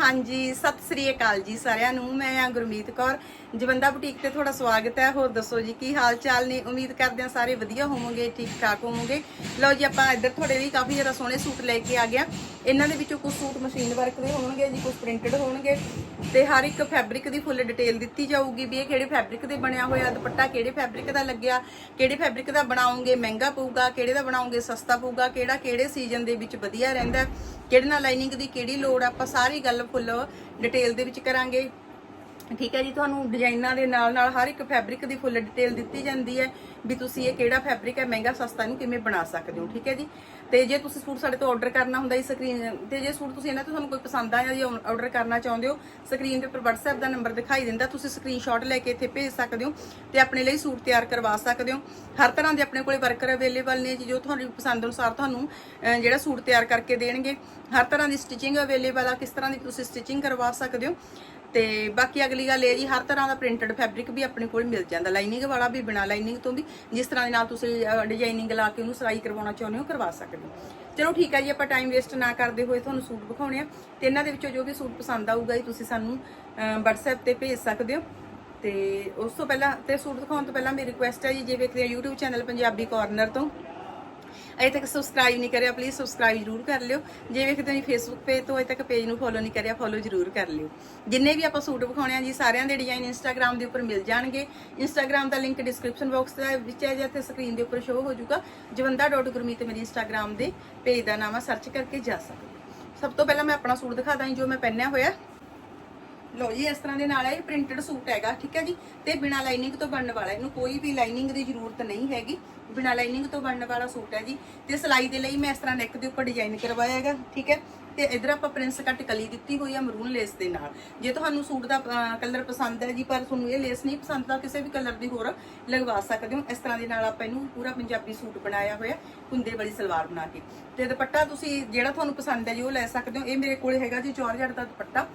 ਹਾਂਜੀ, ਸਤਿ ਸ੍ਰੀ ਅਕਾਲ ਜੀ ਸਾਰਿਆਂ ਨੂੰ। ਮੈਂ ਆ ਗੁਰਮੀਤ ਕੌਰ। ਜਵੰਦਾ ਬੁਟੀਕ ਤੇ ਤੁਹਾਡਾ ਸਵਾਗਤ ਹੈ। ਹੋਰ ਦੱਸੋ ਜੀ, ਕੀ ਹਾਲ ਚਾਲ ਨੇ? ਉਮੀਦ ਕਰਦੇ ਹਾਂ ਸਾਰੇ ਵਧੀਆ ਹੋਵੋਗੇ ਠੀਕ ਠਾਕ ਹੋਵੋਗੇ। ਲਓ ਜੀ, ਆਪਾਂ ਇੱਧਰ ਤੁਹਾਡੇ ਲਈ ਕਾਫੀ ਜ਼ਿਆਦਾ ਸੋਹਣੇ ਸੂਟ ਲੈ ਕੇ ਆ ਗਿਆ। ਇਹਨਾਂ ਦੇ ਵਿੱਚੋਂ ਕੁਝ ਸੂਟ ਮਸ਼ੀਨ ਵਰਕ ਦੇ ਹੋਣਗੇ ਜੀ, ਕੁਝ ਪ੍ਰਿੰਟਡ ਹੋਣਗੇ। ਤੇ ਹਰ ਇੱਕ ਫੈਬਰਿਕ ਦੀ ਫੁੱਲ ਡਿਟੇਲ ਦਿੱਤੀ ਜਾਊਗੀ ਵੀ ਇਹ ਕਿਹੜੇ ਫੈਬਰਿਕ ਦੇ ਬਣਿਆ ਹੋਇਆ, ਦੁਪੱਟਾ ਕਿਹੜੇ ਫੈਬਰਿਕ ਦਾ ਲੱਗਿਆ, ਕਿਹੜੇ ਫੈਬਰਿਕ ਦਾ ਬਣਾਉਂਗੇ ਮਹਿੰਗਾ ਪਊਗਾ, ਕਿਹੜੇ ਦਾ ਬਣਾਉਂਗੇ ਸਸਤਾ ਪਊਗਾ, ਕਿਹੜਾ ਕਿਹੜੇ ਸੀਜ਼ਨ ਦੇ ਵਿੱਚ ਵਧੀਆ ਰਹਿੰਦਾ ਕਿਹੜੇ ਨਾਲ ਲਾਈਨਿੰਗ ਦੀ ਕਿਹੜੀ ਲੋੜ ਆ, ਆਪਾਂ ਸਾਰੀ ਗੱਲ ਫੁੱਲ ਡਿਟੇਲ ਦੇ ਵਿੱਚ ਕਰਾਂਗੇ। ਠੀਕ ਹੈ ਜੀ, ਤੁਹਾਨੂੰ ਡਿਜ਼ਾਈਨਾਂ ਦੇ ਨਾਲ ਨਾਲ ਹਰ ਇੱਕ ਫੈਬਰਿਕ ਦੀ ਫੁੱਲ ਡਿਟੇਲ ਦਿੱਤੀ ਜਾਂਦੀ ਹੈ ਵੀ ਤੁਸੀਂ ਇਹ ਕਿਹੜਾ ਫੈਬਰਿਕ ਹੈ, ਮਹਿੰਗਾ, ਸਸਤਾ ਨੂੰ ਕਿਵੇਂ ਬਣਾ ਸਕਦੇ ਹੋ, ਠੀਕ ਹੈ ਜੀ? ਤੇ ਜੇ ਤੁਸੀਂ ਸੂਟ ਸਾਡੇ ਤੋਂ ਆਰਡਰ ਕਰਨਾ ਹੁੰਦਾ ਜੀ ਸਕਰੀਨ ਤੇ ਜੇ ਸੂਟ ਤੁਸੀਂ ਇਹਨਾਂ ਤੋਂ ਤੁਹਾਨੂੰ ਕੋਈ ਪਸੰਦ ਆਇਆ ਜਾਂ ਆਰਡਰ ਕਰਨਾ ਚਾਹੁੰਦੇ ਹੋ ਸਕਰੀਨ ਦੇ ਉੱਪਰ WhatsApp ਦਾ ਨੰਬਰ ਦਿਖਾਈ ਦਿੰਦਾ, ਤੁਸੀਂ ਸਕਰੀਨਸ਼ਾਟ ਲੈ ਕੇ ਇੱਥੇ ਭੇਜ ਸਕਦੇ ਹੋ ਤੇ ਆਪਣੇ ਲਈ ਸੂਟ ਤਿਆਰ ਕਰਵਾ ਸਕਦੇ ਹੋ। ਹਰ ਤਰ੍ਹਾਂ ਦੇ ਆਪਣੇ ਕੋਲੇ ਵਰਕਰ ਅਵੇਲੇਬਲ ਨੇ ਜੀ, ਜੋ ਤੁਹਾਡੀ ਪਸੰਦ ਅਨੁਸਾਰ ਤੁਹਾਨੂੰ ਜਿਹੜਾ ਸੂਟ ਤਿਆਰ ਕਰਕੇ ਦੇਣਗੇ। ਹਰ ਤਰ੍ਹਾਂ ਦੀ ਸਟਿਚਿੰਗ ਅਵੇਲੇਬਲ ਆ, ਕਿਸ ਤਰ੍ਹਾਂ ਦੀ ਤੁਸੀਂ ਸਟਿਚਿੰਗ ਕਰਵਾ ਸਕਦੇ ਹੋ। ਤੇ ਬਾਕੀ ਅਗਲੀ ਗੱਲ ਇਹ ਜੀ ਹਰ ਤਰ੍ਹਾਂ ਦਾ ਪ੍ਰਿੰਟਡ ਫੈਬਰਿਕ ਵੀ ਆਪਣੇ ਕੋਲ ਮਿਲ ਜਾਂਦਾ। ਲਾਈਨਿੰਗ ਵਾਲਾ ਵੀ ਬਿਨਾ ਲਾਈਨਿੰਗ ਤੋਂ ਵੀ ਜਿਸ ਤਰ੍ਹਾਂ ਦੇ ਨਾਲ ਤੁਸੀਂ ਡਿਜ਼ਾਈਨਿੰਗ ਲਾ ਕੇ ਉਹਨੂੰ ਸਿਲਾਈ ਕਰਵਾਉਣਾ ਚਾਹੁੰਦੇ ਹੋ ਕਰਵਾ ਸਕਦੇ ਹੋ। ਚਲੋ ਠੀਕ ਹੈ ਜੀ ਆਪਾਂ ਟਾਈਮ ਵੇਸਟ ਨਾ ਕਰਦੇ ਹੋਏ ਤੁਹਾਨੂੰ ਸੂਟ ਵਿਖਾਉਣੇ ਆ। ਤੇ ਇਹਨਾਂ ਦੇ ਵਿੱਚੋਂ ਜੋ ਵੀ ਸੂਟ ਪਸੰਦ ਆਊਗਾ ਜੀ ਤੁਸੀਂ ਸਾਨੂੰ ਅਹ, WhatsApp ਤੇ ਭੇਜ ਸਕਦੇ ਹੋ। ਤੇ ਉਸ ਤੋਂ ਪਹਿਲਾਂ ਤੇ ਸੂਟ ਦਿਖਾਉਣ ਤੋਂ ਪਹਿਲਾਂ ਮੇਰੀ ਰਿਕੁਐਸਟ ਹੈ ਜੀ ਜੇ ਵੇਖਦੇ ਹੋ YouTube ਚੈਨਲ ਪੰਜਾਬੀ ਕਾਰਨਰ ਤੋਂ ਅਜੇ ਤੱਕ ਸਬਸਕ੍ਰਾਈਬ ਨਹੀਂ ਕਰਿਆ ਪਲੀਜ਼ ਸਬਸਕ੍ਰਾਈਬ ਜ਼ਰੂਰ ਕਰ ਲਿਓ। ਜੇ ਵੇਖਦੇ ਹੋ ਫੇਸਬੁੱਕ ਪੇਜ ਤੋਂ ਅਜੇ ਤੱਕ ਪੇਜ ਨੂੰ ਫੋਲੋ ਨਹੀਂ ਕਰਿਆ ਫੋਲੋ ਜ਼ਰੂਰ ਕਰ ਲਿਓ। ਜਿੰਨੇ ਵੀ ਆਪਾਂ ਸੂਟ ਵਿਖਾਉਣੇ ਆ ਜੀ, ਸਾਰਿਆਂ ਦੇ ਡਿਜ਼ਾਈਨ ਇੰਸਟਾਗ੍ਰam ਦੇ ਉੱਪਰ ਮਿਲ ਜਾਣਗੇ। ਇੰਸਟਾਗ੍ਰam ਦਾ ਲਿੰਕ ਡਿਸਕ੍ਰਿਪਸ਼ਨ ਬਾਕਸ ਦੇ ਵਿੱਚ ਹੈ ਜਾਂ, ਤੇ ਸਕਰੀਨ ਦੇ ਉੱਪਰ ਸ਼ੋ ਹੋ ਜਾਊਗਾ। ਜਵੰਦਾ.ਗੁਰਮੀਤ ਮੇਰੀ ਇੰਸਟਾਗ੍ਰam ਦੇ ਪੇਜ ਦਾ ਨਾਮ ਆ ਸਰਚ ਕਰਕੇ ਜਾ ਸਕਦੇ ਸਭ ਤੋਂ ਪਹਿਲਾਂ ਮੈਂ ਆਪਣਾ ਸੂਟ ਦਿਖਾ ਦਾਂ ਜੋ ਮੈਂ ਪਹਿਨਿਆ ਹੋਇਆ। ਲੋ ਜੀ, ਇਸ ਤਰ੍ਹਾਂ ਦੇ ਨਾਲ ਇਹ ਪ੍ਰਿੰਟਡ ਸੂਟ ਹੈਗਾ, ਠੀਕ ਹੈ ਜੀ? ਤੇ ਬਿਨਾ ਲਾਈਨਿੰਗ ਤੋਂ ਬਣਨ ਵਾਲਾ, ਇਹਨੂੰ ਕੋਈ ਵੀ ਲਾਈਨਿੰਗ ਦੀ ਜ਼ਰੂਰਤ ਨਹੀਂ ਹੈਗੀ। ਬਿਨਾ ਲਾਈਨਿੰਗ ਤੋਂ ਬਣਨ ਵਾਲਾ ਸੂਟ ਹੈ ਜੀ। ਤੇ ਸਲਾਈ ਦੇ ਲਈ ਮੈਂ ਇਸ ਤਰ੍ਹਾਂ ਨੈਕ ਦੇ ਉੱਪਰ ਡਿਜ਼ਾਈਨ ਕਰਵਾਇਆ ਹੈਗਾ, ਠੀਕ ਹੈ? ਤੇ ਇਧਰ ਆਪਾਂ ਪ੍ਰਿੰਸ ਕੱਟ ਕਲੀ ਦਿੱਤੀ ਹੋਈ ਆ ਮਰੂਨ ਲੇਸ ਦੇ ਨਾਲ। ਜੇ ਤੁਹਾਨੂੰ ਸੂਟ ਦਾ ਕਲਰ ਪਸੰਦ ਹੈ ਜੀ, ਪਰ ਤੁਹਾਨੂੰ ਇਹ ਲੇਸ ਨਹੀਂ ਪਸੰਦ, ਤਾਂ ਕਿਸੇ ਵੀ ਕਲਰ ਦੀ ਹੋਰ ਲਗਵਾ ਸਕਦੇ ਹੋ। ਇਸ ਤਰ੍ਹਾਂ ਦੇ ਨਾਲ ਆਪਾਂ ਇਹਨੂੰ ਪੂਰਾ ਪੰਜਾਬੀ ਸੂਟ ਬਣਾਇਆ ਹੋਇਆ, ਕੁੰਦੇ ਵਾਲੀ ਸਲਵਾਰ ਬਣਾ ਕੇ। ਤੇ ਦੁਪੱਟਾ ਤੁਸੀਂ ਜਿਹੜਾ ਤੁਹਾਨੂੰ ਪਸੰਦ ਹੈ ਜੀ, ਉਹ ਲੈ ਸਕਦੇ ਹੋ। ਇਹ ਮੇਰੇ ਕੋਲ ਹੈਗਾ ਜੀ 4000 ਦਾ ਦੁਪੱਟਾ।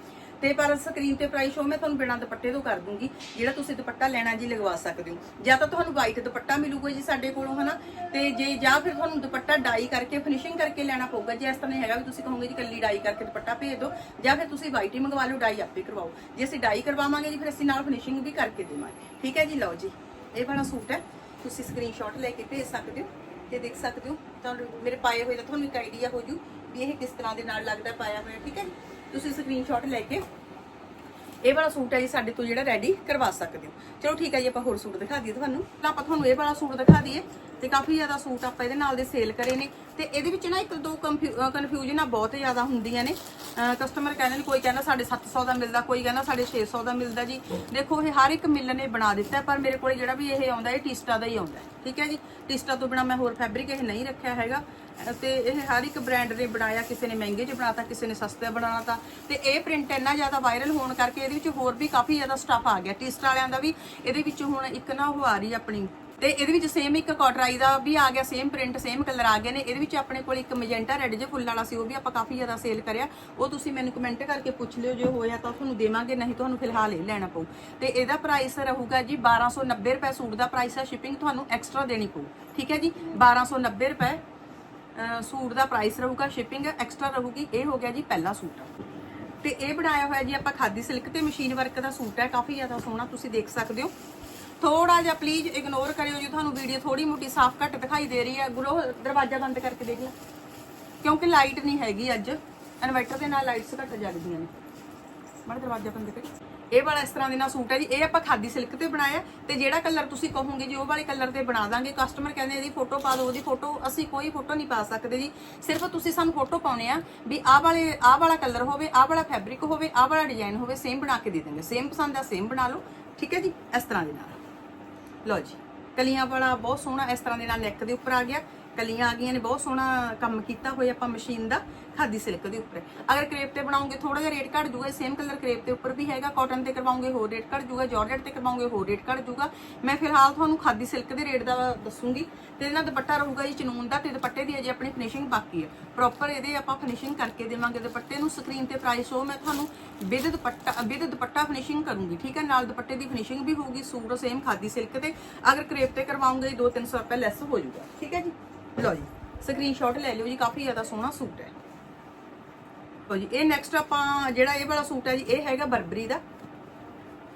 ਤੇ ਪਰ ਸਕਰੀਨ ਤੇ ਪ੍ਰਾਈਸ ਸ਼ੋ ਮੈਂ ਤੁਹਾਨੂੰ ਬਿਨਾਂ ਦੁਪੱਟੇ ਤੋਂ ਕਰ ਦੂੰਗੀ। ਜਿਹੜਾ ਤੁਸੀਂ ਦੁਪੱਟਾ ਲੈਣਾ ਜੀ, ਲਗਵਾ ਸਕਦੇ ਹੋ। ਜਾਂ ਤਾਂ ਤੁਹਾਨੂੰ ਵਾਈਟ ਦੁਪੱਟਾ ਮਿਲੂਗਾ ਜੀ ਸਾਡੇ ਕੋਲੋਂ, ਹਨਾ? ਤੇ ਜੇ, ਜਾਂ ਫਿਰ ਤੁਹਾਨੂੰ ਦੁਪੱਟਾ ਡਾਈ ਕਰਕੇ ਫਿਨਿਸ਼ਿੰਗ ਕਰਕੇ ਲੈਣਾ ਪਊਗਾ ਜੇ, ਇਸ ਤਰ੍ਹਾਂ ਹੈਗਾ ਵੀ ਤੁਸੀਂ ਕਹੋਗੇ ਜੀ ਕੱਲੀ ਡਾਈ ਕਰਕੇ ਦੁਪੱਟਾ ਭੇਜ ਦਿਓ, ਜਾਂ ਫਿਰ ਤੁਸੀਂ ਵਾਈਟ ਹੀ ਮੰਗਵਾ ਲਓ ਡਾਈ ਆਪੇ ਕਰਵਾਓ। ਜੇ ਅਸੀਂ ਡਾਈ ਕਰਵਾਵਾਂਗੇ ਜੀ, ਫਿਰ ਅਸੀਂ ਨਾਲ ਫਿਨਿਸ਼ਿੰਗ ਵੀ ਕਰਕੇ ਦੇਵਾਂਗੇ। ਠੀਕ ਹੈ ਜੀ? ਲਓ ਜੀ, ਇਹ ਵਾਲਾ ਸੂਟ ਹੈ। ਤੁਸੀਂ ਸਕਰੀਨਸ਼ਾਟ ਲੈ ਕੇ ਭੇਜ ਸਕਦੇ ਹੋ ਤੇ ਦੇਖ ਸਕਦੇ ਹੋ। ਤੁਹਾਨੂੰ ਮੇਰੇ ਪਾਏ ਹੋਏ ਦਾ ਤੁਹਾਨੂੰ ਇੱਕ ਆਈਡੀਆ ਹੋ ਜੂ ਵੀ ਇਹ ਕਿਸ ਤਰ੍ਹਾਂ ਦੇ ਨਾਲ ਲੱਗਦਾ, ਪਾਇਆ ਹੋਇਆ। ਠੀਕ ਹੈ ਜੀ? ਤੁਸੀਂ ਸਕਰੀਨਸ਼ਾਟ ਲੈ ਕੇ ਇਹ ਵਾਲਾ ਸੂਟ ਹੈ ਜੀ, ਸਾਡੇ ਤੋਂ ਜਿਹੜਾ ਰੈਡੀ ਕਰਵਾ ਸਕਦੇ ਹੋ। ਚਲੋ ਠੀਕ ਹੈ ਜੀ, ਆਪਾਂ ਹੋਰ ਸੂਟ ਦਿਖਾ ਦਈਏ ਤੁਹਾਨੂੰ। ਤਾਂ ਆਪਾਂ ਤੁਹਾਨੂੰ ਇਹ ਵਾਲਾ ਸੂਟ ਦਿਖਾ ਦਈਏ ਤੇ ਕਾਫੀ ਜ਼ਿਆਦਾ ਸੂਟ ਆਪਾਂ ਇਹਦੇ ਨਾਲ ਦੇ ਸੇਲ ਕਰੇ ਨੇ। ਤੇ ਇਹਦੇ ਵਿੱਚ ਨਾ ਇੱਕ ਦੋ ਕਨਫਿਊਜ਼ਨਾਂ ਬਹੁਤ ਜ਼ਿਆਦਾ ਹੁੰਦੀਆਂ ਨੇ। ਕਸਟਮਰ ਕਹਿੰਦੇ ਨੇ, ਕੋਈ ਕਹਿੰਦਾ 750 ਦਾ ਮਿਲਦਾ, ਕੋਈ ਕਹਿੰਦਾ 650 ਦਾ ਮਿਲਦਾ ਜੀ। ਦੇਖੋ, ਇਹ ਹਰ ਇੱਕ ਮਿਲ ਨੇ ਬਣਾ ਦਿੱਤਾ ਪਰ ਮੇਰੇ ਕੋਲ ਜਿਹੜਾ ਵੀ ਇਹ ਆਉਂਦਾ, ਇਹ ਟਿਸਟਾ ਦਾ ਹੀ ਆਉਂਦਾ ਠੀਕ ਹੈ ਜੀ, ਟਿਸਟਾ ਤੋਂ ਬਿਨਾ ਮੈਂ ਹੋਰ ਫੈਬਰਿਕ ਇਹ ਨਹੀਂ ਰੱਖਿਆ ਹੈਗਾ। ਤੇ ਇਹ ਹਰ ਇੱਕ ਬ੍ਰਾਂਡ ਨੇ ਬਣਾਇਆ, ਕਿਸੇ ਨੇ ਮਹਿੰਗੇ 'ਚ ਬਣਾਤਾ, ਕਿਸੇ ਨੇ ਸਸਤੇ ਬਣਾਤਾ। ਤੇ ਇਹ ਪ੍ਰਿੰਟ ਇੰਨਾ ਜ਼ਿਆਦਾ ਵਾਇਰਲ ਹੋਣ ਕਰਕੇ ਇਹਦੇ ਵਿੱਚ ਹੋਰ ਵੀ ਕਾਫੀ ਜ਼ਿਆਦਾ ਸਟਫ ਆ ਗਿਆ। ਟਿਸਟ ਵਾਲਿਆਂ ਦਾ ਵੀ, ਇਹਦੇ ਵਿੱਚ ਹੁਣ ਇੱਕ ਨਾ ਉਹ ਆ ਰਹੀ ਆਪਣੀ। ਤੇ ਇਹਦੇ ਵਿੱਚ ਸੇਮ ਇੱਕ ਕਾਟਰਾਈ ਦਾ ਵੀ ਆ ਗਿਆ ਸੇਮ ਪ੍ਰਿੰਟ ਸੇਮ ਕਲਰ ਆ ਗਏ ਨੇ। ਇਹਦੇ ਵਿੱਚ ਆਪਣੇ ਕੋਲ ਇੱਕ ਮੈਜੈਂਟਾ ਰੈੱਡ ਜੇ ਫੁੱਲ ਵਾਲਾ ਸੀ, ਉਹ ਵੀ ਆਪਾਂ ਕਾਫੀ ਜ਼ਿਆਦਾ ਸੇਲ ਕਰਿਆ। ਉਹ ਤੁਸੀਂ ਮੈਨੂੰ ਕਮੈਂਟ ਕਰਕੇ ਪੁੱਛ ਲਿਓ, ਜੇ ਹੋਇਆ ਤਾਂ ਤੁਹਾਨੂੰ ਦੇਵਾਂਗੇ, ਨਹੀਂ ਤੁਹਾਨੂੰ ਫਿਲਹਾਲ ਇਹ ਲੈਣਾ ਪਊ। ਤੇ ਇਹਦਾ ਪ੍ਰਾਈਸ ਰਹੂਗਾ ਜੀ 1290 ਰੁਪਏ ਸੂਟ ਦਾ ਪ੍ਰਾਈਸ ਹੈ ਸ਼ਿਪਿੰਗ ਤੁਹਾਨੂੰ ਐਕਸਟਰਾ ਦੇਣੀ ਪਊ। ਠੀਕ ਹੈ ਜੀ? 1290 ਰੁਪਏ ਸੂਟ ਦਾ ਪ੍ਰਾਈਸ ਰਹੂਗਾ ਸ਼ਿਪਿੰਗ ਐਕਸਟਰਾ ਰਹੂਗੀ, ਇਹ ਹੋ ਗਿਆ ਜੀ ਪਹਿਲਾ ਸੂਟ। ਤੇ ਇਹ ਬਣਾਇਆ ਹੋਇਆ ਜੀ ਆਪਾਂ ਖਾਦੀ ਸਿਲਕ ਤੇ ਮਸ਼ੀਨ ਵਰਕ ਦਾ ਸੂਟ ਹੈ, ਕਾਫੀ ਜ਼ਿਆਦਾ ਸੋਹਣਾ ਤੁਸੀਂ ਦੇਖ ਸਕਦੇ ਹੋ। ਥੋੜਾ ਜਿਹਾ ਪਲੀਜ਼ ਇਗਨੋਰ ਕਰਿਓ ਜੀ, ਤੁਹਾਨੂੰ ਵੀਡੀਓ ਥੋੜੀ ਮੋਟੀ ਸਾਫ਼ ਘੱਟ ਦਿਖਾਈ ਦੇ ਰਹੀ ਹੈ। ਗੁਰੋ, ਦਰਵਾਜ਼ਾ ਬੰਦ ਕਰਕੇ ਦੇਖ ਲੈ ਕਿਉਂਕਿ ਲਾਈਟ ਨਹੀਂ ਹੈਗੀ ਅੱਜ। ਇਨਵਰਟਰ ਦੇ ਨਾਲ ਲਾਈਟਸ ਘੱਟ ਜਗਦੀਆਂ ਨੇ। ਮਾੜਾ ਦਰਵਾਜ਼ਾ ਬੰਦ ਕਰੀ ਇਹ ਵਾਲਾ ਇਸ ਤਰ੍ਹਾਂ ਦੇ ਨਾਲ ਸੂਟ ਹੈ ਜੀ। ਇਹ ਆਪਾਂ ਖਾਦੀ ਸਿਲਕ ਤੇ ਬਣਾਇਆ ਤੇ ਜਿਹੜਾ ਕਲਰ ਤੁਸੀਂ ਕਹੋਗੇ ਜੀ, ਉਹ ਵਾਲੇ ਕਲਰ ਤੇ ਬਣਾ ਦਾਂਗੇ। ਕਸਟਮਰ ਕਹਿੰਦੇ ਇਹਦੀ ਫੋਟੋ ਪਾ ਦਿਓ, ਉਹਦੀ ਫੋਟੋ ਅਸੀਂ ਕੋਈ ਫੋਟੋ ਨਹੀਂ ਪਾ ਸਕਦੇ ਜੀ। ਸਿਰਫ ਤੁਸੀਂ ਸਾਨੂੰ ਫੋਟੋ ਪਾਉਣੇ ਆ ਵੀ ਆਹ ਵਾਲੇ, ਆਹ ਵਾਲਾ ਕਲਰ ਹੋਵੇ, ਆਹ ਵਾਲਾ ਫੈਬਰਿਕ ਹੋਵੇ, ਆਹ ਵਾਲਾ ਡਿਜ਼ਾਈਨ ਹੋਵੇ ਸੇਮ ਬਣਾ ਕੇ ਦੇ ਦਿੰਦੇ। ਸੇਮ ਪਸੰਦ ਆ ਸੇਮ ਬਣਾ ਲਓ। ਠੀਕ ਹੈ ਜੀ? ਇਸ ਤਰ੍ਹਾਂ ਦੇ ਨਾਲ। ਲਓ ਜੀ। ਕਲੀਆਂ ਵਾਲਾ ਬਹੁਤ ਸੋਹਣਾ ਇਸ ਤਰ੍ਹਾਂ ਦੇ ਨਾਲ ਨੈਕ ਦੇ ਉੱਪਰ ਆ ਗਿਆ। ਕਲੀਆਂ ਆ ਗਈਆਂ ਨੇ, ਬਹੁਤ ਸੋਹਣਾ ਕੰਮ ਕੀਤਾ ਹੋਇਆ ਆਪਾਂ ਮਸ਼ੀਨ ਦਾ, ਖਾਦੀ ਸਿਲਕ ਦੇ ਉੱਪਰ। ਅਗਰ ਕਰੇਪ ਤੇ ਬਣਾਉਂਗੇ ਥੋੜਾ ਜਿਹਾ ਰੇਟ ਘੱਟ ਜੂਗਾ ਸੇਮ ਕਲਰ ਕਰੇਪ 'ਤੇ ਉੱਪਰ ਵੀ ਹੈਗਾ ਕਾਟਨ ਤੇ ਕਰਵਾਉਂਗੇ ਹੋਰ ਰੇਟ ਘੱਟ ਜੂਗਾ ਜਾਰਜਟ ਤੇ ਕਰਵਾਉਂਗੇ ਹੋਰ ਰੇਟ ਘੱਟ ਜੂਗਾ ਮੈਂ ਫਿਲਹਾਲ ਤੁਹਾਨੂੰ ਖਾਦੀ ਸਿਲਕ ਦੇ ਰੇਟ ਦਾ ਦੱਸੂਗੀ, ਤੇ ਇਹਦਾ ਦੁਪੱਟਾ ਰਹੂਗਾ ਜੀ ਚਨੂਨ ਦਾ, ਤੇ ਦੁਪੱਟੇ ਦੀ ਅਜੇ ਆਪਣੀ ਫਿਨਿਸ਼ਿੰਗ ਬਾਕੀ ਹੈ। ਪ੍ਰੋਪਰ ਇਹਦੇ ਆਪਾਂ ਫਿਨਿਸ਼ਿੰਗ ਕਰਕੇ ਦੇਵਾਂਗੇ ਦੁਪੱਟੇ ਨੂੰ ਸਕਰੀਨ ਤੇ ਪ੍ਰਾਈਸ ਉਹ ਮੈਂ ਤੁਹਾਨੂੰ with dupatta with dupatta finishing ਕਰੂੰਗੀ, ਠੀਕ ਹੈ? ਨਾਲ ਦੁਪੱਟੇ ਦੀ ਫਿਨਿਸ਼ਿੰਗ ਵੀ ਹੋਊਗੀ, ਸੂਟ ਸੇਮ ਖਾਦੀ ਸਿਲਕ ਤੇ, ਅਗਰ ਕਰੇਪ ਤੇ ਕਰਵਾਉਂਗੇ 2-300 ਰੁਪਏ ਲੈਸ ਹੋ ਜਾਊਗਾ, ਠੀਕ ਹੈ ਜੀ? ਲਓ ਜੀ ਸਕਰੀਨਸ਼ਾਟ ਲੈ ਲਿਓ ਜੀ, ਕਾਫੀ ਜ਼ਿਆਦਾ ਸੋਹਣਾ ਸੂਟ ਹੈ। ਲਓ ਜੀ, ਇਹ ਨੈਕਸਟ ਆਪਾਂ ਜਿਹੜਾ ਇਹ ਵਾਲਾ ਸੂਟ ਹੈ ਜੀ, ਇਹ ਹੈਗਾ ਬਰਬਰੀ ਦਾ।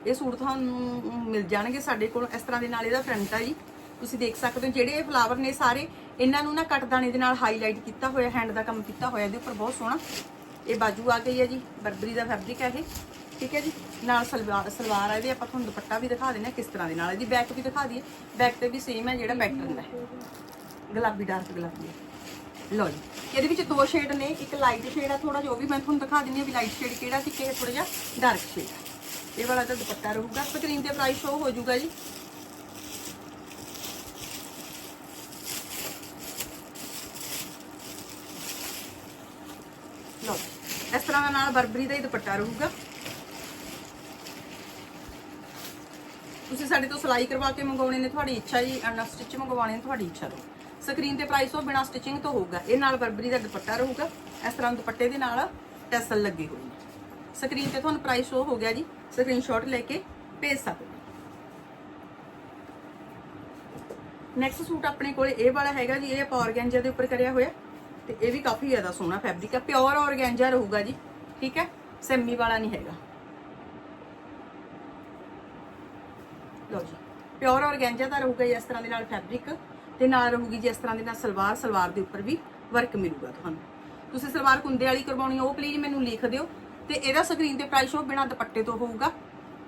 ਇਹ ਸੂਟ ਤੁਹਾਨੂੰ ਮਿਲ ਜਾਣਗੇ ਸਾਡੇ ਕੋਲ, ਇਸ ਤਰ੍ਹਾਂ ਦੇ ਨਾਲ ਇਹਦਾ ਫਰੰਟ ਆ ਜੀ। ਤੁਸੀਂ ਦੇਖ ਸਕਦੇ ਹੋ, ਜਿਹੜੇ ਇਹ ਫਲਾਵਰ ਨੇ ਸਾਰੇ, ਇਹਨਾਂ ਨੂੰ ਨਾ ਕੱਟਦਾਣੇ ਦੇ ਨਾਲ ਹਾਈਲਾਈਟ ਕੀਤਾ ਹੋਇਆ ਹੈਂਡ ਦਾ ਕੰਮ ਕੀਤਾ ਹੋਇਆ, ਇਹਦੇ ਉੱਪਰ ਬਹੁਤ ਸੋਹਣਾ। ਇਹ ਬਾਜੂ ਆ ਗਈ ਹੈ ਜੀ, ਬਰਬਰੀ ਦਾ ਫੈਬਰਿਕ ਹੈ ਇਹ। ਠੀਕ ਹੈ ਜੀ, ਨਾਲ ਸਲਵਾਰ ਸਲਵਾਰ ਆ ਇਹਦੇ, ਆਪਾਂ ਤੁਹਾਨੂੰ ਦੁਪੱਟਾ ਵੀ ਦਿਖਾ ਦਿੰਦੇ ਹਾਂ ਕਿਸ ਤਰ੍ਹਾਂ ਦੇ ਨਾਲ। ਇਹਦੀ ਬੈਕ ਵੀ ਦਿਖਾ ਦਈਏ ਬੈਕ ਤੇ ਵੀ ਸੇਮ ਹੈ ਜਿਹੜਾ ਪੈਟਰਨ ਹੈ। ਗੁਲਾਬੀ ਡਾਰਕ ਗੁਲਾਬੀ ਹੈ। ਲਓ ਜੀ, ਇਹਦੇ ਵਿੱਚ ਦੋ ਸ਼ੇਡ ਨੇ, ਇੱਕ ਲਾਈਟ ਸ਼ੇਡ ਆ ਥੋੜਾ ਜਿਹਾ, ਉਹ ਵੀ ਮੈਂ ਤੁਹਾਨੂੰ ਦਿਖਾ ਦਿੰਦੀ ਹਾਂ ਵੀ ਲਾਈਟ ਸ਼ੇਡ ਕਿਹੜਾ ਸੀ ਕਿ ਥੋੜਾ ਜਿਹਾ ਡਾਰਕ ਸ਼ੇਡ ਇਹ ਵਾਲਾ ਤਾਂ ਦੁਪੱਟਾ ਰਹੂਗਾ ਸਕਰੀਨ ਤੇ ਪ੍ਰਾਈਸ ਸ਼ੋ ਹੋ ਜਾਊਗਾ ਜੀ। ਲਓ, ਇਸ ਤਰ੍ਹਾਂ ਦਾ ਨਾਲ ਬਰਬਰੀ ਦਾ ਹੀ ਦੁਪੱਟਾ ਰਹੂਗਾ। ਤੁਸੀਂ ਸਾਡੇ ਤੋਂ ਸਿਲਾਈ ਕਰਵਾ ਕੇ ਮੰਗਾਉਣੇ ਨੇ, ਤੁਹਾਡੀ ਇੱਛਾ ਜੀ ਅਨ ਸਟਿਚ ਮੰਗਵਾਉਣੇ ਨੇ, ਤੁਹਾਡੀ ਇੱਛਾ ਤੋਂ ਸਕਰੀਨ ਤੇ ਪ੍ਰਾਈਸ ਉਹ ਬਿਨਾ ਸਟਿਚਿੰਗ ਤੋਂ ਹੋਊਗਾ। ਇਹ ਨਾਲ ਬਰਬਰੀ ਦਾ ਦੁਪੱਟਾ ਰਹੂਗਾ। ਇਸ ਤਰ੍ਹਾਂ ਦੁਪੱਟੇ ਦੇ ਨਾਲ ਟੈਸਲ ਲੱਗੀ ਹੋਈ ਸਕਰੀਨ ਤੇ ਤੁਹਾਨੂੰ ਪ੍ਰਾਈਸ ਉਹ ਹੋ ਗਿਆ ਜੀ। ਸਕਰੀਨਸ਼ਾਟ ਲੈ ਕੇ ਭੇਜ ਸਕਦੇ ਨੈਕਸਟ ਸੂਟ ਆਪਣੇ ਕੋਲ ਇਹ ਵਾਲਾ ਹੈਗਾ ਜੀ। ਇਹ ਆਪਾਂ ਔਰਗੈਂਜਾ ਦੇ ਉੱਪਰ ਕਰਿਆ ਹੋਇਆ। ਤੇ ਇਹ ਵੀ ਕਾਫੀ ਜ਼ਿਆਦਾ ਸੋਹਣਾ ਫੈਬਰਿਕ ਹੈ ਪਿਓਰ ਔਰਗੈਂਜਾ ਰਹੂਗਾ ਜੀ। ਠੀਕ ਹੈ? ਸੈਮੀ ਵਾਲਾ ਨਹੀਂ ਹੈਗਾ। ਲਓ ਜੀ। ਪਿਓਰ ਔਰਗੈਂਜਾ ਦਾ ਰਹੂਗਾ ਜੀ ਇਸ ਤਰ੍ਹਾਂ ਦੇ ਨਾਲ ਫੈਬਰਿਕ ਤੇ ਨਾਲ ਰਹੂਗੀ ਜੀ ਇਸ ਤਰ੍ਹਾਂ ਦੇ ਨਾਲ ਸਲਵਾਰ ਸਲਵਾਰ ਦੇ ਉੱਪਰ ਵੀ ਵਰਕ ਮਿਲੂਗਾ ਤੁਹਾਨੂੰ। ਤੁਸੀਂ ਸਲਵਾਰ ਕੁੰਦੇ ਵਾਲੀ ਕਰਵਾਉਣੀ ਹੋ ਉਹ ਪਲੀਜ਼ ਮੈਨੂੰ ਲਿਖ ਦਿਓ ਤੇ ਇਹਦਾ ਸਕਰੀਨ ਤੇ ਪ੍ਰਾਈਸ ਉਹ ਬਿਨਾ ਦੁਪੱਟੇ ਤੋਂ ਹੋਊਗਾ।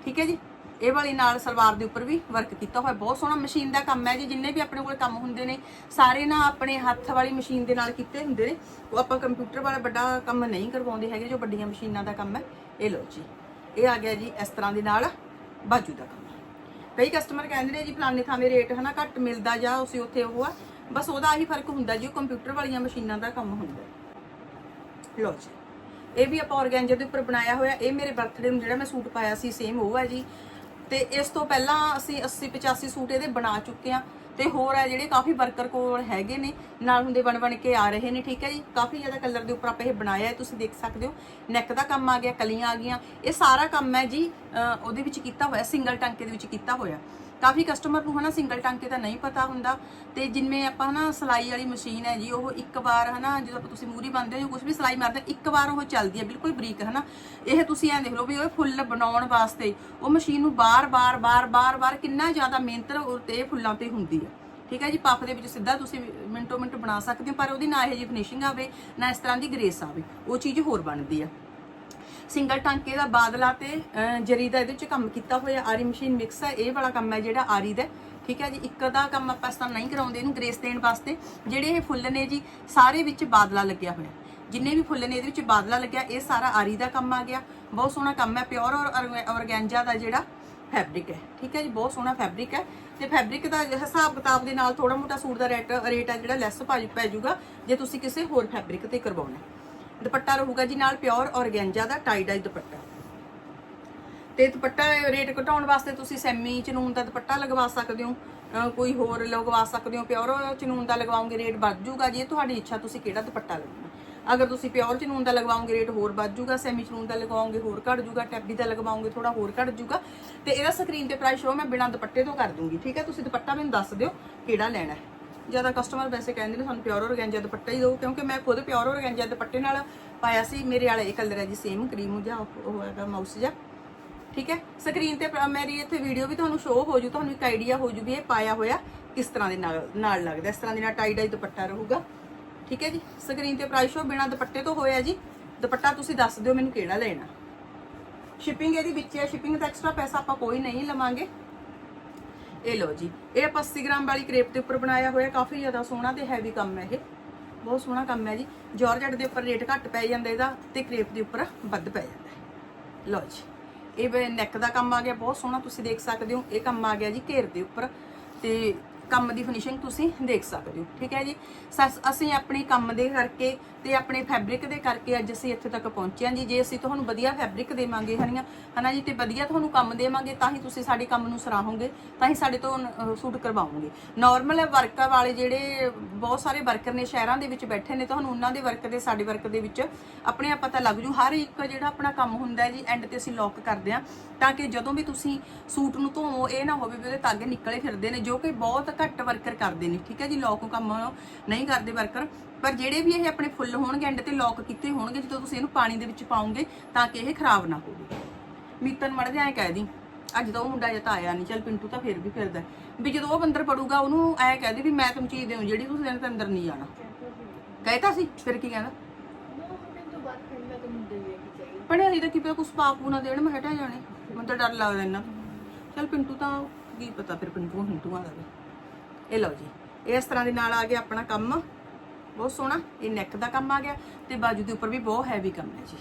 ਠੀਕ ਹੈ ਜੀ? ਇਹ ਵਾਲੀ ਨਾਲ ਸਲਵਾਰ ਦੇ ਉੱਪਰ ਵੀ ਵਰਕ ਕੀਤਾ ਹੋਇਆ, ਬਹੁਤ ਸੋਹਣਾ ਮਸ਼ੀਨ ਦਾ ਕੰਮ ਹੈ ਜੀ, ਜਿੰਨੇ ਵੀ ਆਪਣੇ ਕੋਲ ਕੰਮ ਹੁੰਦੇ ਨੇ, ਸਾਰੇ ਨਾ ਆਪਣੇ ਹੱਥ ਵਾਲੀ ਮਸ਼ੀਨ ਦੇ ਨਾਲ ਕੀਤੇ ਹੁੰਦੇ ਨੇ। ਉਹ ਆਪਾਂ ਕੰਪਿਊਟਰ ਵਾਲਾ ਵੱਡਾ ਕੰਮ ਨਹੀਂ ਕਰਵਾਉਂਦੇ ਹੈਗੇ, ਜੋ ਵੱਡੀਆਂ ਮਸ਼ੀਨਾਂ ਦਾ ਕੰਮ ਹੈ, ਇਹ ਲਓ ਜੀ। ਇਹ ਆ ਗਿਆ ਜੀ ਇਸ ਤਰ੍ਹਾਂ ਦੇ ਨਾਲ ਬਾਜੂ ਦਾ ਕੰਮ। ਕਈ ਕਸਟਮਰ ਕਹਿੰਦੇ ਨੇ ਜੀ, ਫਲਾਣੇ ਥਾਵੇਂ ਰੇਟ ਹਨਾ ਘੱਟ ਮਿਲਦਾ ਜਾਂ ਉਸੇ ਉੱਥੇ ਉਹ ਆ। ਬਸ ਉਹਦਾ ਆਹੀ ਫ਼ਰਕ ਹੁੰਦਾ ਜੀ, ਉਹ ਕੰਪਿਊਟਰ ਵਾਲੀਆਂ ਮਸ਼ੀਨਾਂ ਦਾ ਕੰਮ ਹੁੰਦਾ। ਲਓ ਜੀ, ਇਹ ਵੀ ਆਪਾਂ ਔਰਗੈਂਜਾ ਦੇ ਉੱਪਰ ਬਣਾਇਆ ਹੋਇਆ। ਇਹ ਮੇਰੇ ਬਰਥਡੇ ਨੂੰ ਜਿਹੜਾ ਮੈਂ ਸੂਟ ਪਾਇਆ ਸੀ ਸੇਮ ਉਹ ਹੈ ਜੀ। ਤੇ ਇਸ ਤੋਂ ਪਹਿਲਾਂ ਅਸੀਂ 80 85 ਸੂਟ ਇਹਦੇ ਬਣਾ ਚੁੱਕੇ ਆ ਤੇ ਹੋਰ ਹੈ ਜਿਹੜੇ ਕਾਫੀ ਵਰਕਰ ਕੋਲ ਹੈਗੇ ਨੇ, ਨਾਲ ਹੁੰਦੇ ਬਣ ਬਣ ਕੇ ਆ ਰਹੇ ਨੇ, ਠੀਕ ਹੈ ਜੀ? ਕਾਫੀ ਜ਼ਿਆਦਾ ਕਲਰ ਦੇ ਉੱਪਰ ਆਪਾਂ ਇਹ ਬਣਾਇਆ ਹੈ ਤੁਸੀਂ ਦੇਖ ਸਕਦੇ ਹੋ। ਨੈਕ ਦਾ ਕੰਮ ਆ ਗਿਆ, ਕਲੀਆਂ ਆ ਗਈਆਂ। ਇਹ ਸਾਰਾ ਕੰਮ ਹੈ ਜੀ ਉਹਦੇ ਵਿੱਚ ਕੀਤਾ ਹੋਇਆ ਸਿੰਗਲ ਟਾਂਕੇ ਦੇ ਵਿੱਚ ਕੀਤਾ ਹੋਇਆ। ਕਾਫੀ ਕਸਟਮਰ ਨੂੰ ਹਨਾ ਸਿੰਗਲ ਟਾਂਕੇ ਦਾ ਨਹੀਂ ਪਤਾ ਹੁੰਦਾ ਤੇ ਜਿਵੇਂ ਆਪਾਂ ਹਨਾ ਸਲਾਈ ਵਾਲੀ ਮਸ਼ੀਨ ਹੈ ਜੀ, ਉਹ ਇੱਕ ਵਾਰ ਹਨਾ ਜਦੋਂ ਆਪਾਂ ਤੁਸੀਂ ਮੂਰੀ ਬੰਨਦੇ ਹੋ ਕੁਝ ਵੀ ਸਲਾਈ ਮਾਰਦੇ ਇੱਕ ਵਾਰ ਉਹ ਚੱਲਦੀ ਹੈ, ਬਿਲਕੁਲ ਬਰੀਕ ਹਨਾ। ਇਹ ਤੁਸੀਂ ਐਂ ਦੇਖ ਲਓ ਵੀ ਉਹ ਫੁੱਲ ਬਣਾਉਣ ਵਾਸਤੇ ਉਹ ਮਸ਼ੀਨ ਨੂੰ ਬਾਰ-ਬਾਰ ਬਾਰ-ਬਾਰ ਬਾਰ ਕਿੰਨਾ ਜ਼ਿਆਦਾ ਮਿਹਨਤ ਉਹ ਤੇ ਫੁੱਲਾਂ ਤੇ ਹੁੰਦੀ ਹੈ। ਠੀਕ ਹੈ ਜੀ, ਪਫ ਦੇ ਵਿੱਚ ਸਿੱਧਾ ਤੁਸੀਂ ਮਿੰਟੋ ਮਿੰਟ ਬਣਾ ਸਕਦੇ ਹੋ, ਪਰ ਉਹਦੀ ਨਾ ਇਹ ਜੀ ਫਿਨਿਸ਼ਿੰਗ ਆਵੇ, ਨਾ ਇਸ ਤਰ੍ਹਾਂ ਦੀ ਗ੍ਰੇਸ ਆਵੇ, ਉਹ ਚੀਜ਼ ਹੋਰ ਬਣਦੀ ਆ ਸਿੰਗਲ ਟਾਂਕੇ ਦਾ ਬਾਦਲਾ ਤੇ ਜਰੀ ਦਾ ਇਹਦੇ ਵਿੱਚ ਕੰਮ ਕੀਤਾ ਹੋਇਆ ਆਰੀ ਮਸ਼ੀਨ ਮਿਕਸ ਹੈ। ਇਹ ਵਾਲਾ ਕੰਮ ਹੈ ਜਿਹੜਾ ਆਰੀ ਦਾ। ਠੀਕ ਹੈ ਜੀ, ਇੱਕ ਦਾ ਕੰਮ ਆਪਾਂ ਇਸ ਤਰ੍ਹਾਂ ਨਹੀਂ ਕਰਾਉਂਦੇ, ਇਹਨੂੰ ਗ੍ਰੇਸ ਦੇਣ ਵਾਸਤੇ। ਜਿਹੜੇ ਇਹ ਫੁੱਲ ਨੇ ਜੀ, ਸਾਰੇ ਵਿੱਚ ਬਾਦਲਾ ਲੱਗਿਆ ਹੋਇਆ। ਜਿੰਨੇ ਵੀ ਫੁੱਲ ਨੇ ਇਹਦੇ ਵਿੱਚ ਬਾਦਲਾ ਲੱਗਿਆ, ਇਹ ਸਾਰਾ ਆਰੀ ਦਾ ਕੰਮ ਆ ਗਿਆ। ਬਹੁਤ ਸੋਹਣਾ ਕੰਮ ਹੈ, ਪਿਓਰ ਔਰ ਔਰਗੈਂਜਾ ਦਾ ਜਿਹੜਾ ਫੈਬਰਿਕ ਹੈ। ਠੀਕ ਹੈ ਜੀ, ਬਹੁਤ ਸੋਹਣਾ ਫੈਬਰਿਕ ਹੈ। ਤੇ ਫੈਬਰਿਕ ਦਾ ਹਿਸਾਬ ਕਿਤਾਬ ਦੇ ਨਾਲ ਥੋੜਾ ਮੋਟਾ ਸੂਟ ਦਾ ਰੇਟ ਰੇਟ ਹੈ ਜਿਹੜਾ ਲੈਸ ਪੈ ਜਾਊਗਾ, ਜੇ ਤੁਸੀਂ ਕਿਸੇ ਹੋਰ ਫੈਬਰਿਕ ਤੇ ਕਰਵਾਉਣਾ ਦੁਪੱਟਾ ਰਹੂਗਾ ਜੀ ਨਾਲ ਪਿਓਰ ਔਰਗੈਂਜਾ ਦਾ ਟਾਈ ਡਾਈ ਦੁਪੱਟਾ। ਤੇ ਦੁਪੱਟਾ ਰੇਟ ਘਟਾਉਣ ਵਾਸਤੇ ਤੁਸੀਂ ਸੈਮੀ ਚਨੂਨ ਦਾ ਦੁਪੱਟਾ ਲਗਵਾ ਸਕਦੇ ਹੋ। ਕੋਈ ਹੋਰ ਲਗਵਾ ਸਕਦੇ ਹੋ, ਪਿਓਰ ਚਨੂਨ ਦਾ ਲਗਵਾਓਗੇ ਰੇਟ ਵੱਧ ਜਾਊਗਾ ਜੀ। ਇਹ ਤੁਹਾਡੀ ਇੱਛਾ, ਤੁਸੀਂ ਕਿਹੜਾ ਦੁਪੱਟਾ ਲਗਵਾਉਣਾ? ਅਗਰ ਤੁਸੀਂ ਪਿਓਰ ਚਨੂਨ ਦਾ ਲਗਵਾਓਗੇ, ਰੇਟ ਹੋਰ ਵੱਧ ਜਾਊਗਾ। ਸੈਮੀ ਚਨੂਨ ਦਾ ਲਗਵਾਓਗੇ, ਹੋਰ ਘਟ ਜਾਊਗਾ। ਟੈਬੀ ਦਾ ਲਗਵਾਓਗੇ ਥੋੜਾ ਹੋਰ ਘਟ ਜਾਊਗਾ। ਤੇ ਇਹਦਾ ਸਕਰੀਨ ਤੇ ਪ੍ਰਾਈਸ ਸ਼ੋ ਮੈਂ ਬਿਨਾਂ ਦੁਪੱਟੇ ਤੋਂ ਕਰ ਦੂੰਗੀ, ਠੀਕ ਹੈ? ਤੁਸੀਂ ਦੁਪੱਟਾ ਮੈਨੂੰ ਦੱਸ ਦਿਓ ਕਿਹੜਾ ਲੈਣਾ ਹੈ। ਜ਼ਿਆਦਾ ਕਸਟਮਰ ਵੈਸੇ ਕਹਿੰਦੇ ਨੇ ਸਾਨੂੰ ਪਿਓਰ ਔਰਗੈਂਜਾ ਦੁਪੱਟਾ ਹੀ ਦਿਓ, ਕਿਉਂਕਿ ਮੈਂ ਖੁਦ ਪਿਓਰ ਔਰਗੈਂਜਾ ਦੁਪੱਟੇ ਨਾਲ ਪਾਇਆ ਸੀ, ਮੇਰੇ ਵਾਲਾ ਇਹ ਕਲਰ ਹੈ ਜੀ ਸੇਮ ਕਰੀਮ ਜਿਹਾ, ਉਹ ਹੈਗਾ ਮਾਊਸ ਜਿਹਾ। ਠੀਕ ਹੈ? ਸਕਰੀਨ ਤੇ ਮੇਰੀ ਇੱਥੇ ਵੀਡੀਓ ਵੀ ਤੁਹਾਨੂੰ ਸ਼ੋਅ ਹੋ ਜੂ, ਤੁਹਾਨੂੰ ਇੱਕ ਆਈਡੀਆ ਹੋ ਜੂ ਵੀ ਇਹ ਪਾਇਆ ਹੋਇਆ ਕਿਸ ਤਰ੍ਹਾਂ ਦੇ ਨਾਲ ਨਾਲ ਲੱਗਦਾ, ਇਸ ਤਰ੍ਹਾਂ ਦੇ ਨਾਲ ਟਾਈ ਡਾਈ ਦੁਪੱਟਾ ਰਹੂਗਾ। ਠੀਕ ਹੈ ਜੀ? ਸਕਰੀਨ ਤੇ ਪ੍ਰਾਈਸ ਸ਼ੋ ਬਿਨਾ ਦੁਪੱਟੇ ਤੋਂ ਹੋਇਆ ਜੀ। ਦੁਪੱਟਾ ਤੁਸੀਂ ਦੱਸ ਦਿਓ ਮੈਨੂੰ ਕਿਹੜਾ ਲੈਣਾ। ਸ਼ਿਪਿੰਗ ਇਹਦੀ ਵਿੱਚ ਹੈ ਸ਼ਿਪਿੰਗ ਦਾ ਐਕਸਟਰਾ ਪੈਸਾ ਆਪਾਂ ਕੋਈ ਨਹੀਂ ਲਵਾਂਗੇ। ਇਹ ਲਓ ਜੀ, ਇਹ ਆਪਾਂ 80 ਗ੍ਰਾਮ ਵਾਲੀ ਕ੍ਰੇਪ ਦੇ ਉੱਪਰ ਬਣਾਇਆ ਹੋਇਆ, ਕਾਫੀ ਜ਼ਿਆਦਾ ਸੋਹਣਾ ਤੇ ਹੈਵੀ ਕੰਮ ਹੈ ਇਹ। ਬਹੁਤ ਸੋਹਣਾ ਕੰਮ ਹੈ ਜੀ। ਜਾਰਜਟ ਦੇ ਉੱਪਰ ਰੇਟ ਘੱਟ ਪੈ ਜਾਂਦਾ ਇਹਦਾ ਤੇ ਕ੍ਰੇਪ ਦੇ ਉੱਪਰ ਵੱਧ ਪੈ ਜਾਂਦਾ ਲਓ ਜੀ, ਇਹ ਨੈਕ ਦਾ ਕੰਮ ਆ ਗਿਆ, ਬਹੁਤ ਸੋਹਣਾ ਤੁਸੀਂ ਦੇਖ ਸਕਦੇ ਹੋ, ਇਹ ਕੰਮ ਆ ਗਿਆ ਜੀ ਘੇਰ ਦੇ ਉੱਪਰ। ਤੇ ਕੰਮ ਦੀ ਫਿਨਿਸ਼ਿੰਗ ਤੁਸੀਂ ਦੇਖ ਸਕਦੇ ਹੋ, ਠੀਕ ਹੈ ਜੀ? ਸਸ- ਅਸੀਂ ਆਪਣੇ ਕੰਮ ਦੇ ਕਰਕੇ ਤੇ ਆਪਣੇ ਫੈਬਰਿਕ ਦੇ ਕਰਕੇ ਅੱਜ ਅਸੀਂ ਇੱਥੇ ਤੱਕ ਪਹੁੰਚੇ ਹਾਂ ਜੀ। ਜੇ ਅਸੀਂ ਤੁਹਾਨੂੰ ਵਧੀਆ ਫੈਬਰਿਕ ਦੇਵਾਂਗੇ ਹਨੀਆਂ ਹਨਾ ਜੀ? ਤੇ ਵਧੀਆ ਤੁਹਾਨੂੰ ਕੰਮ ਦੇਵਾਂਗੇ, ਤਾਂ ਹੀ ਤੁਸੀਂ ਸਾਡੇ ਕੰਮ ਨੂੰ ਸਰਾਹੋਗੇ, ਤਾਂ ਹੀ ਸਾਡੇ ਤੋਂ ਸੂਟ ਕਰਵਾਓਗੇ। ਨਾਰਮਲ ਵਰਕਰ ਵਾਲੇ ਜਿਹੜੇ ਬਹੁਤ ਸਾਰੇ ਵਰਕਰ ਨੇ ਸ਼ਹਿਰਾਂ ਦੇ ਵਿੱਚ ਬੈਠੇ ਨੇ ਤੁਹਾਨੂੰ ਉਹਨਾਂ ਦੇ ਵਰਕ ਦੇ, ਸਾਡੇ ਵਰਕ ਦੇ ਵਿੱਚ ਆਪਣੇ ਆਪ ਪਤਾ ਲੱਗ ਜੂ। ਹਰ ਇੱਕ ਜਿਹੜਾ ਆਪਣਾ ਕੰਮ ਹੁੰਦਾ ਹੈ ਜੀ ਐਂਡ ਤੇ ਅਸੀਂ ਲੌਕ ਕਰਦੇ ਆ ਤਾਂ ਕਿ ਜਦੋਂ ਵੀ ਤੁਸੀਂ ਸੂਟ ਨੂੰ ਧੋਵੋ, ਇਹ ਨਾ ਹੋਵੇ ਵੀ ਉਹਦੇ ਤਾਗੇ ਨਿਕਲੇ ਫਿਰਦੇ ਨੇ, ਜੋ ਕਿ ਬਹੁਤ ਘੱਟ ਵਰਕਰ ਕਰਦੇ ਨੇ, ਠੀਕ ਹੈ ਜੀ? ਲੋਕ ਕੰਮ ਨਹੀਂ ਕਰਦੇ ਵਰਕਰ ਪਰ ਜਿਹੜੇ ਵੀ ਇਹ ਆਪਣੇ ਫੁੱਲ ਹੋਣਗੇ ਐਂਡ ਤੇ ਲੋਕ ਕੀਤੇ ਹੋਣਗੇ, ਜਦੋਂ ਤੁਸੀਂ ਇਹਨੂੰ ਪਾਣੀ ਦੇ ਵਿੱਚ ਪਾਉਂਗੇ, ਤਾਂ ਕਿ ਇਹ ਖਰਾਬ ਨਾ ਹੋਵੇ। ਮੀਤਨ ਮੜ ਜਾ ਕਹਿ ਦੀ, ਅੱਜ ਤਾਂ ਉਹ ਮੁੰਡਾ ਜਿਹਾ ਆਇਆ ਨਹੀਂ ਚੱਲ ਪਿੰਟੂ ਤਾਂ ਫਿਰ ਵੀ ਫਿਰਦਾ। ਵੀ ਜਦੋਂ ਉਹ ਅੰਦਰ ਪੜੂਗਾ, ਉਹਨੂੰ ਐ ਕਹਿ ਦੀ ਵੀ ਮੈਂ ਤੁਹਾਨੂੰ ਚੀਜ਼ ਦੇਉਂ ਜਿਹੜੀ ਤੁਸੀਂ ਇਹਦੇ ਅੰਦਰ ਨਹੀਂ ਜਾਣਾ ਕਹਿਤਾ ਸੀ, ਫਿਰ ਕੀ ਕਹਿੰਦਾ? ਪੜਿਆ ਹੀ ਤਾਂ ਕੀ ਪਤਾ ਕੁਛ ਪਾਪੂ ਨਾ ਦੇਣ, ਮੈਂ ਹਟਾ ਜਾਣੇ ਮੈਨੂੰ ਤਾਂ ਡਰ ਲੱਗਦਾ ਇੰਨਾ। ਚਲ ਪਿੰਟੂ ਤਾਂ ਕੀ ਪਤਾ, ਫਿਰ ਪਿੰਟੂ ਹਿੰਟੂਆਂ ਦਾ ਵੀ ਇਹ ਲਓ ਜੀ ਇਸ ਤਰ੍ਹਾਂ ਦੇ ਨਾਲ ਆ ਗਿਆ ਆਪਣਾ ਕੰਮ। ਬਹੁਤ ਸੋਹਣਾ, ਇਹ ਨੈਕ ਦਾ ਕੰਮ ਆ ਗਿਆ ਤੇ ਬਾਜੂ ਦੇ ਉੱਪਰ ਵੀ ਬਹੁਤ ਹੈਵੀ ਕੰਮ ਹੈ ਜੀ।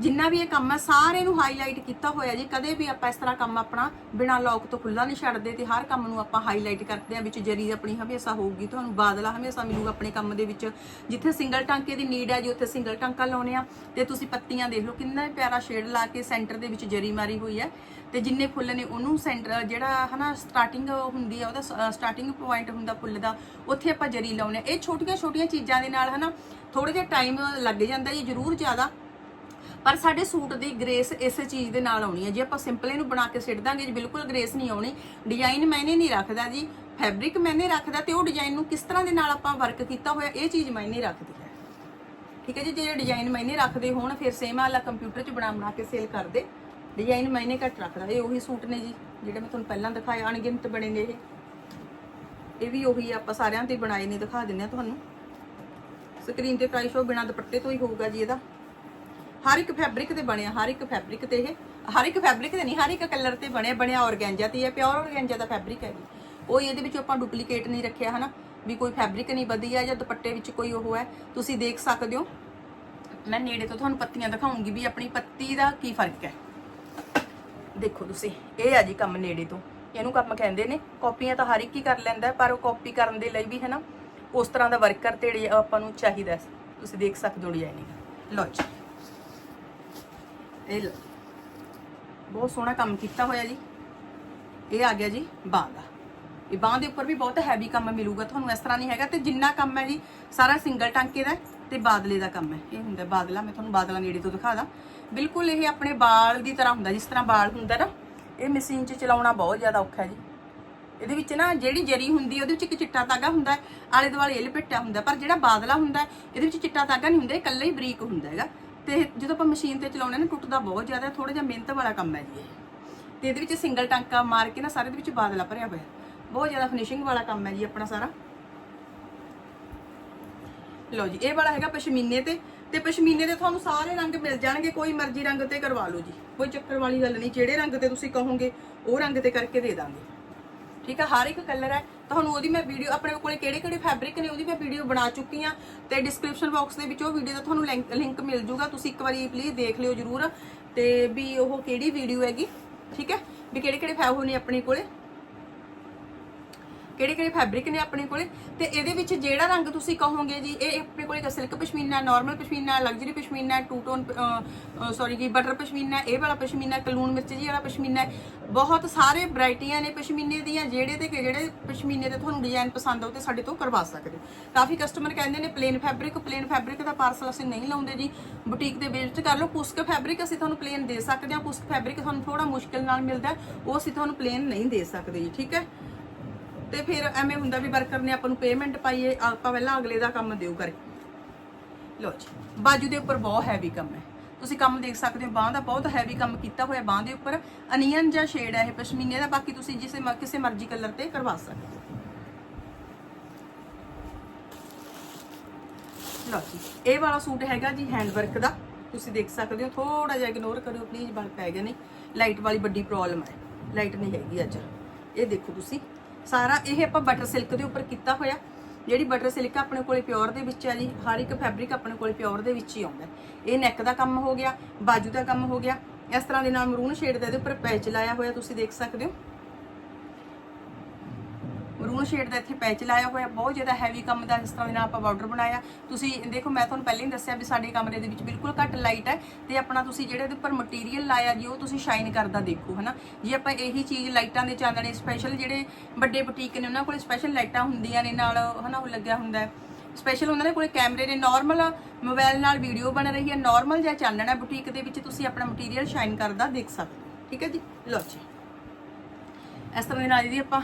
ਜਿੰਨਾ ਵੀ ਇਹ ਕੰਮ ਹੈ ਸਾਰੇ ਨੂੰ ਹਾਈਲਾਈਟ ਕੀਤਾ ਹੋਇਆ ਜੀ। ਕਦੇ ਵੀ ਆਪਾਂ ਇਸ ਤਰ੍ਹਾਂ ਕੰਮ ਆਪਣਾ ਬਿਨਾਂ ਲੌਕ ਤੋਂ ਖੁੱਲਾ ਨਹੀਂ ਛੱਡਦੇ ਤੇ ਹਰ ਕੰਮ ਨੂੰ ਆਪਾਂ ਹਾਈਲਾਈਟ ਕਰਦੇ ਆ ਵਿੱਚ ਜਰੀ ਆਪਣੀ ਹਮੇਸ਼ਾ ਹੋਊਗੀ, ਤੁਹਾਨੂੰ ਬਾਦਲਾ ਹਮੇਸ਼ਾ ਮਿਲੂਗਾ ਆਪਣੇ ਕੰਮ ਦੇ ਵਿੱਚ। ਜਿੱਥੇ ਸਿੰਗਲ ਟਾਂਕੇ ਦੀ ਨੀਡ ਹੈ ਜੀ, ਉੱਥੇ ਸਿੰਗਲ ਟਾਂਕਾ ਲਾਉਣੇ ਆ। ਤੇ ਤੁਸੀਂ ਪੱਤੀਆਂ ਦੇਖ ਲਓ, ਕਿੰਨਾ ਪਿਆਰਾ ਸ਼ੇਡ ਲਾ ਕੇ ਸੈਂਟਰ ਦੇ ਵਿੱਚ ਜਰੀ ਮਾਰੀ ਹੋਈ ਹੈ। ਤੇ ਜਿੰਨੇ ਫੁੱਲ ਨੇ, ਉਹਨੂੰ ਸੈਂਟਰ ਜਿਹੜਾ ਹਨਾ ਸਟਾਰਟਿੰਗ ਹੁੰਦੀ ਆ, ਉਹਦਾ ਸਟਾਰਟਿੰਗ ਪੁਆਇੰਟ ਹੁੰਦਾ ਫੁੱਲ ਦਾ, ਉੱਥੇ ਆਪਾਂ ਜਰੀ ਲਾਉਣੇ ਆ। ਇਹ ਛੋਟੀਆਂ ਛੋਟੀਆਂ ਚੀਜ਼ਾਂ ਦੇ ਨਾਲ ਹਨਾ ਥੋੜਾ ਜਿਹਾ ਟਾਈਮ ਲੱਗ ਜਾਂਦਾ ਜੀ, ਜ਼ਰੂਰ ਜ਼ਿਆਦਾ। ਪਰ ਸਾਡੇ ਸੂਟ ਦੀ ਗ੍ਰੇਸ ਇਸੇ ਚੀਜ਼ ਦੇ ਨਾਲ ਆਉਣੀ ਹੈ। ਜੇ ਆਪਾਂ ਸਿੰਪਲ ਇਹਨੂੰ ਬਣਾ ਕੇ ਸਿੱਟ ਦਾਂਗੇ ਜੀ, ਬਿਲਕੁਲ ਗ੍ਰੇਸ ਨਹੀਂ ਆਉਣੀ। ਡਿਜ਼ਾਈਨ ਮੈਨੇ ਨਹੀਂ ਰੱਖਦਾ ਜੀ ਫੈਬਰਿਕ ਮੈਨੇ ਰੱਖਦਾ ਤੇ ਉਹ ਡਿਜ਼ਾਈਨ ਨੂੰ ਕਿਸ ਤਰ੍ਹਾਂ ਦੇ ਨਾਲ ਆਪਾਂ ਵਰਕ ਕੀਤਾ ਹੋਇਆ, ਇਹ ਚੀਜ਼ ਮੈਨੇ ਰੱਖਦੀ ਹੈ। ਠੀਕ ਹੈ ਜੀ, ਜਿਹੜੇ ਡਿਜ਼ਾਈਨ ਮੈਨੇ ਰੱਖਦੇ ਹੋਣ, ਫਿਰ ਸੇਮ ਵਾਲਾ ਕੰਪਿਊਟਰ 'ਚ ਬਣਾ ਬਣਾ ਕੇ ਸੇਲ ਕਰਦੇ। ਡਿਜ਼ਾਈਨ ਮੈਨੇ ਘੱਟ ਰੱਖਦਾ, ਇਹ ਉਹੀ ਸੂਟ ਨੇ ਜੀ, ਜਿਹੜੇ ਮੈਂ ਤੁਹਾਨੂੰ ਪਹਿਲਾਂ ਦਿਖਾਏ, ਅਣਗਿਣਤ ਬਣੇ ਨੇ ਇਹ। ਇਹ ਵੀ ਉਹੀ ਆਪਾਂ ਸਾਰਿਆਂ ਤੇ ਬਣਾਏ ਨੇ, ਦਿਖਾ ਦਿੰਦੇ ਆ ਤੁਹਾਨੂੰ। ਸਕਰੀਨ ਤੇ ਪ੍ਰਾਈਸ ਉਹ ਬਿਨਾ ਦੁਪੱਟੇ ਤੋਂ ਹੀ ਹੋਊਗਾ ਜੀ ਇਹਦਾ। ਹਰ ਇੱਕ ਫੈਬਰਿਕ ਤੇ ਬਣਿਆ, ਹਰ ਇੱਕ ਫੈਬਰਿਕ ਤੇ ਇਹ, ਹਰ ਇੱਕ ਫੈਬਰਿਕ ਤੇ ਨਹੀਂ, ਹਰ ਇੱਕ ਕਲਰ ਤੇ ਬਣਿਆ ਬਣਿਆ ਔਰਗੈਂਜਾ ਤੇ ਇਹ ਪਿਓਰ ਔਰਗੈਂਜਾ ਦਾ ਫੈਬਰਿਕ ਹੈ ਜੀ। ਉਹ ਇਹਦੇ ਵਿੱਚ ਆਪਾਂ ਡੁਪਲੀਕੇਟ ਨਹੀਂ ਰੱਖਿਆ, ਹਨਾ? ਵੀ ਕੋਈ ਫੈਬਰਿਕ ਨਹੀਂ ਵਧੀਆ ਜਾਂ ਦੁਪੱਟੇ ਵਿੱਚ ਕੋਈ ਉਹ ਹੈ, ਤੁਸੀਂ ਦੇਖ ਸਕਦੇ ਹੋ। ਮੈਂ ਨੇੜੇ ਤੋਂ ਤੁਹਾਨੂੰ ਪੱਤੀਆਂ ਦਿਖਾਉਂਗੀ ਵੀ ਆਪਣੀ ਪੱਤੀ ਦਾ ਕੀ ਫ਼ਰਕ ਹੈ। ਦੇਖੋ ਤੁਸੀਂ, ਇਹ ਆ ਜੀ ਕੰਮ ਨੇੜੇ ਤੋਂ। ਇਹਨੂੰ ਕੰਮ ਕਹਿੰਦੇ ਨੇ ਕਾਪੀਆਂ ਤਾਂ ਹਰ ਇੱਕ ਹੀ ਕਰ ਲੈਂਦਾ, ਪਰ ਉਹ ਕਾਪੀ ਕਰਨ ਦੇ ਲਈ ਵੀ ਹੈ ਨਾ ਉਸ ਤਰ੍ਹਾਂ ਦਾ ਵਰਕਰ ਤੇ ਆਪਾਂ ਨੂੰ ਚਾਹੀਦਾ ਤੁਸੀਂ ਦੇਖ ਸਕਦੇ ਹੋ ਡਿਜ਼ਾਈਨਿੰਗ ਲਓ ਜੀ। ਇਹ ਲਓ। ਬਹੁਤ ਸੋਹਣਾ ਕੰਮ ਕੀਤਾ ਹੋਇਆ ਜੀ। ਇਹ ਆ ਗਿਆ ਜੀ ਬਾਂਹ ਦਾ। ਇਹ ਬਾਂਹ ਦੇ ਉੱਪਰ ਵੀ ਬਹੁਤ ਹੈਵੀ ਕੰਮ ਮਿਲੂਗਾ, ਤੁਹਾਨੂੰ ਇਸ ਤਰ੍ਹਾਂ ਨਹੀਂ ਹੈਗਾ। ਤੇ ਜਿੰਨਾ ਕੰਮ ਹੈ ਜੀ, ਸਾਰਾ ਸਿੰਗਲ ਟਾਂਕੇ ਦਾ ਹੈ ਤੇ ਬਾਦਲੇ ਦਾ ਕੰਮ ਹੈ। ਇਹ ਹੁੰਦਾ ਬਾਦਲਾ, ਮੈਂ ਤੁਹਾਨੂੰ ਬਾਦਲਾ ਨੇੜੇ ਤੋਂ ਦਿਖਾ ਦਾਂ। ਬਿਲਕੁਲ ਇਹ ਆਪਣੇ ਬਾਲ ਦੀ ਤਰ੍ਹਾਂ ਹੁੰਦਾ, ਜਿਸ ਤਰ੍ਹਾਂ ਬਾਲ ਹੁੰਦਾ ਨਾ, ਇਹ ਮਸ਼ੀਨ 'ਚ ਚਲਾਉਣਾ ਬਹੁਤ ਜ਼ਿਆਦਾ ਔਖਾ ਹੈ ਜੀ। ਇਹਦੇ ਵਿੱਚ ਨਾ ਜਿਹੜੀ ਜਰੀ ਹੁੰਦੀ ਉਹਦੇ ਵਿੱਚ ਇੱਕ ਚਿੱਟਾ ਧਾਗਾ ਹੁੰਦਾ ਆਲੇ ਦੁਆਲੇ ਇਹ ਲਪੇਟਿਆ ਹੁੰਦਾ, ਪਰ ਜਿਹੜਾ ਬਾਦਲਾ ਹੁੰਦਾ ਇਹਦੇ ਵਿੱਚ ਚਿੱਟਾ ਧਾਗਾ ਨਹੀਂ ਹੁੰਦਾ, ਇਹ ਇਕੱਲਾ ਹੀ ਬਰੀਕ ਹੁੰਦਾ ਹੈਗਾ। ਤੇ ਜਦੋਂ ਆਪਾਂ ਮਸ਼ੀਨ ਤੇ ਚਲਾਉਂਦੇ ਨਾ, ਟੁੱਟਦਾ ਬਹੁਤ ਜ਼ਿਆਦਾ ਥੋੜਾ ਜਿਹਾ ਮਿਹਨਤ ਵਾਲਾ ਕੰਮ ਹੈ ਜੀ ਇਹ। ਤੇ ਇਹਦੇ ਵਿੱਚ ਸਿੰਗਲ ਟਾਂਕਾ ਮਾਰ ਕੇ ਨਾ ਸਾਰੇ ਦੇ ਵਿੱਚ ਬਾਦਲਾ ਭਰਿਆ ਹੋਇਆ ਬਹੁਤ ਜ਼ਿਆਦਾ ਫਿਨਿਸ਼ਿੰਗ ਵਾਲਾ ਕੰਮ ਹੈ ਜੀ ਆਪਣਾ ਸਾਰਾ। ਲਓ ਜੀ, ਇਹ ਵਾਲਾ ਹੈਗਾ ਪਸ਼ਮੀਨੇ ਤੇ। ਤੇ ਪਸ਼ਮੀਨੇ ਦੇ ਤੁਹਾਨੂੰ ਸਾਰੇ ਰੰਗ ਮਿਲ ਜਾਣਗੇ, ਕੋਈ ਮਰਜ਼ੀ ਰੰਗ ਤੇ ਕਰਵਾ ਲਓ ਜੀ। ਕੋਈ ਚੱਕਰ ਵਾਲੀ ਗੱਲ ਨਹੀਂ, ਜਿਹੜੇ ਰੰਗ ਤੇ ਤੁਸੀਂ ਕਹੋਗੇ, ਉਹ ਰੰਗ ਤੇ ਕਰਕੇ ਦੇ ਦਾਂਗੇ। ਠੀਕ ਹੈ ਹਰ ਇੱਕ ਕਲਰ ਹੈ। ਤੁਹਾਨੂੰ ਉਹਦੀ ਮੈਂ ਵੀਡੀਓ ਆਪਣੇ ਕੋਲੇ ਕਿਹੜੇ ਕਿਹੜੇ ਫੈਬਰਿਕ ਨੇ, ਉਹਦੀ ਮੈਂ ਵੀਡੀਓ ਬਣਾ ਚੁੱਕੀ ਆ ਤੇ ਡਿਸਕ੍ਰਿਪਸ਼ਨ ਬਾਕਸ ਦੇ ਵਿੱਚ ਉਹ ਵੀਡੀਓ ਦਾ ਤੁਹਾਨੂੰ ਲਿੰਕ ਮਿਲ ਜੂਗਾ। ਤੁਸੀਂ ਇੱਕ ਵਾਰੀ ਪਲੀਜ਼ ਦੇਖ ਲਿਓ ਜਰੂਰ ਤੇ ਵੀ ਉਹ ਕਿਹੜੀ ਵੀਡੀਓ ਹੈਗੀ, ਠੀਕ ਹੈ? ਵੀ ਕਿਹੜੇ ਕਿਹੜੇ ਫੈਬ ਨੇ ਆਪਣੇ ਕੋਲੇ। ਕਿਹੜੇ ਕਿਹੜੇ ਫੈਬਰਿਕ ਨੇ ਆਪਣੇ ਕੋਲੇ ਤੇ ਇਹਦੇ ਵਿੱਚ ਜਿਹੜਾ ਰੰਗ ਤੁਸੀਂ ਕਹੋਗੇ ਜੀ, ਇਹ ਆਪਣੇ ਕੋਲੇ silk pashmina normal pashmina luxury pashmina two tone sorry ਜੀ ਬਟਰ ਪਸ਼ਮੀਨਾ, ਇਹ ਵਾਲਾ ਪਸ਼ਮੀਨਾ, ਕਲੂਨ ਮਿਰਚ ਜੀ ਵਾਲਾ ਪਸ਼ਮੀਨਾ ਹੈ। ਬਹੁਤ ਸਾਰੇ ਵੈਰਾਈਟੀਆਂ ਨੇ ਪਸ਼ਮੀਨੇ ਦੀਆਂ, ਜਿਹੜੇ ਤੇ ਜਿਹੜੇ ਪਸ਼ਮੀਨੇ ਦੇ ਤੁਹਾਨੂੰ ਡਿਜ਼ਾਈਨ ਪਸੰਦ ਆਉ ਤੇ ਸਾਡੇ ਤੋਂ ਕਰਵਾ ਸਕਦੇ ਹੋ। ਕਾਫੀ ਕਸਟਮਰ ਕਹਿੰਦੇ ਨੇ ਪਲੇਨ ਫੈਬਰਿਕ ਪਲੇਨ ਫੈਬਰਿਕ ਦਾ ਪਾਰਸਲ ਅਸੀਂ ਨਹੀਂ ਲਾਉਂਦੇ ਜੀ ਬੁਟੀਕ ਦੇ ਵਿਜ਼ਿਟ ਕਰ ਲਓ ਪੁਸਕ ਫੈਬਰਿਕ ਅਸੀਂ ਤੁਹਾਨੂੰ ਪਲੇਨ ਦੇ ਸਕਦੇ ਹਾਂ ਪੁਸਕ ਫੈਬਰਿਕ ਤੁਹਾਨੂੰ ਥੋੜਾ ਮੁਸ਼ਕਿਲ ਨਾਲ ਮਿਲਦਾ, ਉਹ ਅਸੀਂ ਤੁਹਾਨੂੰ ਪਲੇਨ ਨਹੀਂ ਦੇ ਸਕਦੇ ਜੀ, ਠੀਕ ਹੈ ਤੇ ਫਿਰ ਐਵੇਂ ਹੁੰਦਾ ਵੀ ਵਰਕਰ ਨੇ ਆਪਾਂ ਨੂੰ ਪੇਮੈਂਟ ਪਾਈਏ, ਆਪਾਂ ਪਹਿਲਾਂ ਅਗਲੇ ਦਾ ਕੰਮ ਦਿਓ ਕਰੇ ਲੋ ਜੀ, ਬਾਜੂ ਦੇ ਉੱਪਰ ਬਹੁਤ ਹੈਵੀ ਕੰਮ ਹੈ। ਤੁਸੀਂ ਕੰਮ ਦੇਖ ਸਕਦੇ ਹੋ, ਬਾਹ ਦਾ ਬਹੁਤ ਹੈਵੀ ਕੰਮ ਕੀਤਾ ਹੋਇਆ ਬਾਹ ਦੇ ਉੱਪਰ। ਅਨੀਅਨ ਜਾਂ ਸ਼ੇਡ ਹੈ ਇਹ ਪਸ਼ਮੀਨੇ ਦਾ, ਬਾਕੀ ਤੁਸੀਂ ਜਿਸੇ ਮ- ਕਿਸੇ ਮਰਜ਼ੀ ਕਲਰ ਤੇ ਕਰਵਾ ਸਕਦੇ ਹੋ। ਲਓ ਜੀ, ਇਹ ਵਾਲਾ ਸੂਟ ਹੈਗਾ ਜੀ ਹੈਂਡ ਵਰਕ ਦਾ। ਤੁਸੀਂ ਦੇਖ ਸਕਦੇ ਹੋ ਥੋੜਾ ਜਿਹਾ ਇਗਨੋਰ ਕਰਿਓ ਪਲੀਜ਼ ਬਲ ਪੈ ਗਿਆ ਨਹੀਂ। ਲਾਈਟ ਵਾਲੀ ਵੱਡੀ ਪ੍ਰੋਬਲਮ ਹੈ। ਲਾਈਟ ਨਹੀਂ ਹੈਗੀ ਅੱਜ। ਇਹ ਦੇਖੋ ਤੁਸੀਂ। ਸਾਰਾ ਇਹ ਆਪਾਂ ਬਟਰ ਸਿਲਕ ਦੇ ਉੱਪਰ ਕੀਤਾ ਹੋਇਆ। ਜਿਹੜੀ ਬਟਰ ਸਿਲਕ ਆਪਣੇ ਕੋਲੇ ਪਿਓਰ ਦੇ ਵਿੱਚ ਹੈ ਜੀ, ਹਰ ਇੱਕ ਫੈਬਰਿਕ ਆਪਣੇ ਕੋਲੇ ਪਿਓਰ ਦੇ ਵਿੱਚ ਹੀ ਆਉਂਦਾ ਇਹ ਨੈਕ ਦਾ ਕੰਮ ਹੋ ਗਿਆ, ਬਾਜੂ ਦਾ ਕੰਮ ਹੋ ਗਿਆ। ਇਸ ਤਰ੍ਹਾਂ ਦੇ ਨਾਲ ਮਰੂਨ ਸ਼ੇਡ ਦਾ ਇਹਦੇ ਉੱਪਰ ਪੈਚ ਲਾਇਆ ਹੋਇਆ ਤੁਸੀਂ ਦੇਖ ਸਕਦੇ ਹੋ। ਮਰੂਨ ਸ਼ੇਡ ਦਾ ਇੱਥੇ ਪੈਚ ਲਾਇਆ ਹੋਇਆ, ਬਹੁਤ ਜ਼ਿਆਦਾ ਹੈਵੀ ਕੰਮ ਦਾ ਇਸ ਤਰ੍ਹਾਂ ਦੇ ਨਾਲ ਆਪਾਂ ਬਾਰਡਰ ਬਣਾਇਆ। ਤੁਸੀਂ ਦੇਖੋ, ਮੈਂ ਤੁਹਾਨੂੰ ਪਹਿਲਾਂ ਹੀ ਦੱਸਿਆ ਵੀ ਸਾਡੇ ਕਮਰੇ ਦੇ ਵਿੱਚ ਬਿਲਕੁਲ ਘੱਟ ਲਾਈਟ ਹੈ ਤੇ ਆਪਣਾ ਤੁਸੀਂ ਜਿਹੜੇ ਉਹਦੇ ਉੱਪਰ ਮਟੀਰੀਅਲ ਲਾਇਆ ਜੀ, ਉਹ ਤੁਸੀਂ ਸ਼ਾਈਨ ਕਰਦਾ ਦੇਖੋ, ਹਨਾ। ਜੇ ਆਪਾਂ ਇਹੀ ਚੀਜ਼ ਲਾਈਟਾਂ ਦੇ ਚਾਨਣੇ ਸਪੈਸ਼ਲ ਜਿਹੜੇ ਵੱਡੇ ਬੁਟੀਕ ਨੇ, ਉਹਨਾਂ ਕੋਲ ਸਪੈਸ਼ਲ ਲਾਈਟਾਂ ਹੁੰਦੀਆਂ ਨੇ ਨਾਲ, ਹਨਾ, ਉਹ ਲੱਗਿਆ ਹੁੰਦਾ ਹੈ। ਸਪੈਸ਼ਲ ਉਹਨਾਂ ਦੇ ਕੋਲੇ ਕੈਮਰੇ ਨੇ ਨਾਰਮਲ ਮੋਬਾਈਲ ਨਾਲ ਵੀਡੀਓ ਬਣ ਰਹੀ ਹੈ ਨਾਰਮਲ ਜਿਹਾ ਚਾਨਣਾ ਬੁਟੀਕ ਦੇ ਵਿੱਚ, ਤੁਸੀਂ ਆਪਣਾ ਮਟੀਰੀਅਲ ਸ਼ਾਈਨ ਕਰਦਾ ਦੇਖ ਸਕਦੇ ਹੋ। ਠੀਕ ਹੈ ਜੀ? ਲਓ ਜੀ। ਇਸ ਤਰ੍ਹਾਂ ਦੇ ਨਾਲ ਇਹਦੀ ਆਪਾਂ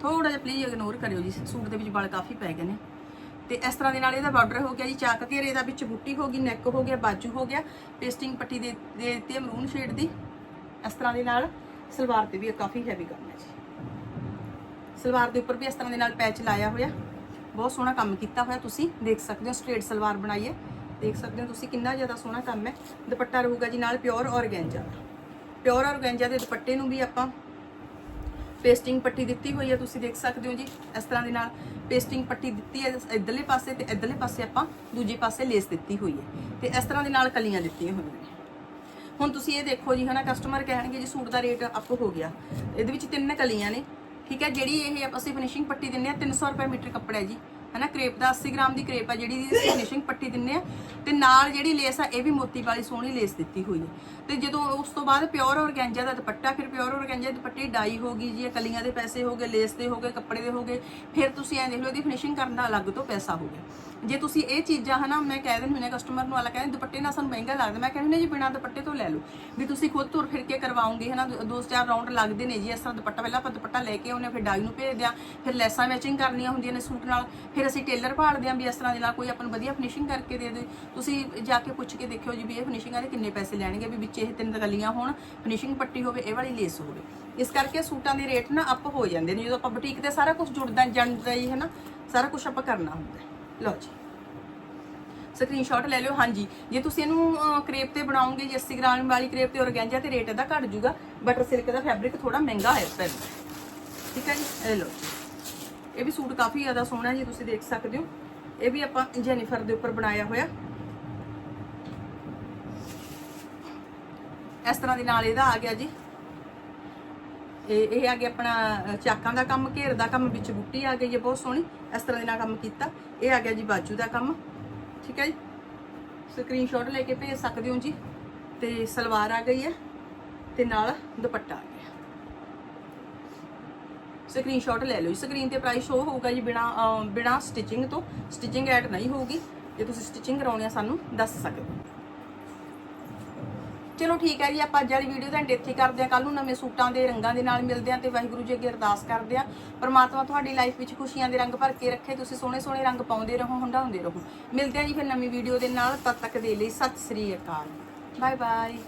ਥੋੜਾ ਜਿਹਾ ਪਲੀਜ਼ ਇਗਨੋਰ ਕਰਿਓ ਜੀ, ਸੂਟ ਦੇ ਵਿੱਚ ਵਾਲ ਕਾਫੀ ਪੈ ਗਏ ਨੇ। ਤੇ ਇਸ ਤਰ੍ਹਾਂ ਦੇ ਨਾਲ ਇਹਦਾ ਬਾਰਡਰ ਹੋ ਗਿਆ ਜੀ ਚਾਕ ਘੇਰੇ ਦਾ ਵਿੱਚ ਬੁੱਟੀ ਹੋ ਗਈ ਨੈਕ ਹੋ ਗਿਆ, ਬਾਜੂ ਹੋ ਗਿਆ ਪੇਸਟਿੰਗ ਪੱਟੀ ਦੇ ਦੇ ਦਿੱਤੀ ਹੈ ਮਰੂਨ ਸ਼ੇਡ ਦੀ। ਇਸ ਤਰ੍ਹਾਂ ਦੇ ਨਾਲ ਸਲਵਾਰ ਤੇ ਵੀ ਇਹ ਕਾਫੀ ਹੈਵੀ ਕੰਮ ਹੈ ਜੀ। ਸਲਵਾਰ ਦੇ ਉੱਪਰ ਵੀ ਇਸ ਤਰ੍ਹਾਂ ਦੇ ਨਾਲ ਪੈਚ ਲਾਇਆ ਹੋਇਆ। ਬਹੁਤ ਸੋਹਣਾ ਕੰਮ ਕੀਤਾ ਹੋਇਆ ਤੁਸੀਂ, ਦੇਖ ਸਕਦੇ ਹੋ ਸਟ੍ਰੇਟ ਸਲਵਾਰ ਬਣਾਈ ਹੈ। ਦੇਖ ਸਕਦੇ ਹੋ ਤੁਸੀਂ ਕਿੰਨਾ ਜ਼ਿਆਦਾ ਸੋਹਣਾ ਕੰਮ ਹੈ। ਦੁਪੱਟਾ ਰਹੂਗਾ ਜੀ ਨਾਲ ਪਿਓਰ ਔਰਗੈਂਜਾ ਪਿਓਰ ਔਰਗੈਂਜਾ ਦੇ ਦੁਪੱਟੇ ਨੂੰ ਵੀ ਆਪਾਂ ਪੇਸਟਿੰਗ ਪੱਟੀ ਦਿੱਤੀ ਹੋਈ ਹੈ, ਤੁਸੀਂ ਦੇਖ ਸਕਦੇ ਹੋ ਜੀ, ਇਸ ਤਰ੍ਹਾਂ ਦੇ ਨਾਲ ਪੇਸਟਿੰਗ ਪੱਟੀ ਦਿੱਤੀ ਹੈ ਇਧਰਲੇ ਪਾਸੇ ਤੇ ਇਧਰਲੇ ਪਾਸੇ ਆਪਾਂ ਦੂਜੇ ਪਾਸੇ ਲੇਸ ਦਿੱਤੀ ਹੋਈ ਹੈ ਤੇ ਇਸ ਤਰ੍ਹਾਂ ਦੇ ਨਾਲ ਕਲੀਆਂ ਦਿੱਤੀਆਂ ਹੋਈਆਂ ਨੇ। ਹੁਣ ਤੁਸੀਂ ਇਹ ਦੇਖੋ ਜੀ, ਹਨਾ ਕਸਟਮਰ ਕਹਿਣਗੇ ਜੀ, ਸੂਟ ਦਾ ਰੇਟ ਅਪ ਹੋ ਗਿਆ। ਇਹਦੇ ਵਿੱਚ ਤਿੰਨ ਕਲੀਆਂ ਨੇ, ਠੀਕ ਹੈ, ਜਿਹੜੀ ਇਹ ਅਸੀਂ ਫਿਨਿਸ਼ਿੰਗ ਪੱਟੀ ਦਿੰਨੇ ਆ 300 ਰੁਪਏ ਮੀਟਰ ਕੱਪੜਾ ਹੈ ਜੀ। ਹਨਾ, ਕਰੇਪ ਦਾ 80 ਗ੍ਰਾਮ ਦੀ ਕਰੇਪ ਆ ਜਿਹੜੀ ਦੀ ਫਿਨਿਸ਼ਿੰਗ ਪੱਟੀ ਦਿੰਨੇ ਆ। ਤੇ ਨਾਲ ਜਿਹੜੀ ਲੇਸ ਆ, ਇਹ ਵੀ ਮੋਤੀ ਵਾਲੀ ਸੋਹਣੀ ਲੇਸ ਦਿੱਤੀ ਹੋਈ ਹੈ। ਤੇ ਜਦੋਂ ਉਸ ਤੋਂ ਬਾਅਦ ਪਿਓਰ ਔਰਗੈਂਜਾ ਦਾ ਦੁਪੱਟਾ, ਫਿਰ ਪਿਓਰ ਔਰਗੈਂਜਾ ਦੇ ਦੁਪੱਟੇ ਡਾਈ ਹੋ ਗਈ ਜੀ, ਇਹ ਕਲੀਆਂ ਦੇ ਪੈਸੇ ਹੋ ਗਏ, ਲੇਸ ਦੇ ਹੋ ਗਏ, ਕੱਪੜੇ ਦੇ ਹੋ ਗਏ। ਫਿਰ ਤੁਸੀਂ ਐਂ ਦੇਖ ਲਓ, ਇਹਦੀ ਫਿਨਿਸ਼ਿੰਗ ਕਰਨ ਦਾ ਅਲੱਗ ਤੋਂ ਪੈਸਾ ਹੋ ਗਿਆ। ਜੇ ਤੁਸੀਂ ਇਹ ਚੀਜ਼ਾਂ, ਹਨਾ, ਮੈਂ ਕਹਿ ਦਿੰਦੀ ਹੁੰਦੀ ਹਾਂ ਕਸਟਮਰ ਨੂੰ ਆਲਾ ਕਹਿੰਦੇ, ਦੁਪੱਟੇ ਨਾਲ ਸਾਨੂੰ ਮਹਿੰਗਾ ਲੱਗਦਾ। ਮੈਂ ਕਹਿੰਦੀ ਹਾਂ, ਜੀ, ਬਿਨਾਂ ਦੁਪੱਟੇ ਤੋਂ ਲੈ ਲਓ। ਵੀ ਤੁਸੀਂ ਖੁਦ ਤੁਰ ਫਿਰ ਕੇ ਕਰਵਾਓਗੇ, ਹਨਾ, ਦੋ- ਦੋ ਚਾਰ ਰਾਉਂਡ ਲੱਗਦੇ ਨੇ ਜੀ, ਇਸ ਤਰ੍ਹਾਂ ਦੁਪੱਟਾ, ਪਹਿਲਾਂ ਆਪਾਂ ਦੁਪੱਟਾ ਲੈ ਕੇ ਆਉਂਦੇ ਹਾਂ, ਫਿਰ ਡਾਈ ਨੂੰ ਭੇਜਦੇ ਆ ਫਿਰ ਲੈਸਾਂ ਮੈਚਿੰਗ ਕਰਨੀਆਂ ਹੁੰਦੀਆਂ ਨੇ ਸੂਟ ਨਾਲ ਫਿਰ ਅਸੀਂ ਟੇਲਰ ਭਾਲਦੇ ਆ ਵੀ ਇਸ ਤਰ੍ਹਾਂ ਦੇ ਨਾਲ ਕੋਈ ਆਪਾਂ ਨੂੰ ਵਧੀਆ ਫਿਨਿਸ਼ਿੰਗ ਕਰਕੇ ਦੇ ਦੇ। ਤੁਸੀਂ ਜਾ ਕੇ ਪੁੱਛ ਕੇ ਦੇਖਿਓ ਜੀ ਵੀ ਇਹ ਫਿਨਿਸ਼ਿੰਗਾਂ ਦੇ ਕਿੰਨੇ ਪੈਸੇ ਲੈਣਗੇ, ਵੀ ਵਿੱਚ ਇਹ ਤਿੰਨ ਗਲੀਆਂ ਹੋਣ ਫਿਨਿਸ਼ਿੰਗ ਪੱਟੀ ਹੋਵੇ, ਇਹ ਵਾਲੀ ਲੇਸ ਹੋਵੇ। ਇਸ ਕਰਕੇ ਸੂਟਾਂ ਦੇ ਰੇਟ ਨਾ ਅਪ ਹੋ ਜਾਂਦੇ ਨੇ। ਜਦੋਂ ਆਪਾਂ ਬੁਟੀਕ ਤੇ ਸਾਰਾ ਕੁਝ ਜੁੜਦਾ ਜਾਂਦਾ ਹੀ ਹੈ ਨਾ, ਸਾਰਾ ਕੁਝ ਆਪਾਂ ਕਰਨਾ ਹੁੰਦਾ ਲਓ ਜੀ। ਸਕਰੀਨਸ਼ਾਟ ਲੈ ਲਿਓ। ਹਾਂਜੀ, ਜੇ ਤੁਸੀਂ ਇਹਨੂੰ ਕ੍ਰੇਪ ਤੇ ਬਣਾਓਗੇ, ਜੇ 80 ਗ੍ਰਾਮ ਵਾਲੀ ਕ੍ਰੇਪ ਤੇ ਔਰਗੈਂਜਾ ਤੇ ਰੇਟ ਇਹਦਾ ਘਟ ਜੂਗਾ ਬਟਰ ਸਿਲਕ ਦਾ ਫੈਬਰਿਕ ਥੋੜਾ ਮਹਿੰਗਾ ਹੈ। ਪਰ ਠੀਕ ਹੈ ਜੀ? ਇਹ ਲਓ ਇਹ ਵੀ ਸੂਟ ਕਾਫੀ ਜ਼ਿਆਦਾ ਸੋਹਣਾ ਜੀ, ਤੁਸੀਂ ਦੇਖ ਸਕਦੇ ਹੋ। ਇਹ ਵੀ ਆਪਾਂ ਜੈਨੀਫਰ ਦੇ ਉੱਪਰ ਬਣਾਇਆ ਹੋਇਆ। ਇਸ ਤਰ੍ਹਾਂ ਦੇ ਨਾਲ ਇਹਦਾ ਆ ਗਿਆ ਜੀ। ਇਹ ਇਹ ਆ ਗਿਆ ਆਪਣਾ ਚਾਕਾਂ ਦਾ ਕੰਮ, ਘੇਰ ਦਾ ਕੰਮ, ਵਿੱਚ ਬੁੱਟੀ ਆ ਗਈ ਹੈ, ਬਹੁਤ ਸੋਹਣੀ। ਇਸ ਤਰ੍ਹਾਂ ਦੇ ਨਾਲ ਕੰਮ ਕੀਤਾ। ਇਹ ਆ ਗਿਆ ਜੀ ਬਾਜੂ ਦਾ ਕੰਮ। ਠੀਕ ਹੈ ਜੀ? ਸਕਰੀਨਸ਼ਾਟ ਲੈ ਕੇ ਭੇਜ ਸਕਦੇ ਹੋ ਜੀ। ਤੇ ਸਲਵਾਰ ਆ ਗਈ ਹੈ ਤੇ ਨਾਲ ਦੁਪੱਟਾ ਆ ਗਿਆ। ਸਕਰੀਨਸ਼ਾਟ ਲੈ ਲਓ ਜੀ। ਸਕਰੀਨ ਤੇ ਪ੍ਰਾਈਸ ਸ਼ੋ ਹੋਊਗਾ ਜੀ ਬਿਨਾ ਬਿਨਾ ਸਟਿਚਿੰਗ ਤੋਂ। ਸਟਿਚਿੰਗ ਐਡ ਨਹੀਂ ਹੋਊਗੀ। ਜੇ ਤੁਸੀਂ ਸਟਿਚਿੰਗ ਕਰਾਉਣੀ ਆ ਸਾਨੂੰ, ਦੱਸ ਸਕਦੇ ਹੋ। ਚਲੋ ਠੀਕ ਹੈ ਜੀ, ਆਪਾਂ ਅੱਜ ਵਾਲੀ ਵੀਡੀਓ ਦਾ ਐਂਡ ਇੱਥੇ ਕਰਦੇ ਆ ਕੱਲ ਨੂੰ ਨਵੇਂ ਸੂਟਾਂ ਦੇ, ਰੰਗਾਂ ਦੇ ਨਾਲ ਮਿਲਦੇ ਆ ਤੇ ਵਾਹਿਗੁਰੂ ਜੀ ਅੱਗੇ ਅਰਦਾਸ ਕਰਦੇ ਆ ਪਰਮਾਤਮਾ ਤੁਹਾਡੀ ਲਾਈਫ ਵਿੱਚ ਖੁਸ਼ੀਆਂ ਦੇ ਰੰਗ ਭਰ ਕੇ ਰੱਖੇ। ਤੁਸੀਂ ਸੋਹਣੇ ਸੋਹਣੇ ਰੰਗ ਪਾਉਂਦੇ ਰਹੋ, ਹੰਡਾਉਂਦੇ ਰਹੋ। ਮਿਲਦੇ ਆ ਜੀ ਫਿਰ ਨਵੀਂ ਵੀਡੀਓ ਦੇ ਨਾਲ। ਤਦ ਤੱਕ ਦੇ ਲਈ ਸਤਿ ਸ੍ਰੀ ਅਕਾਲ। Bye bye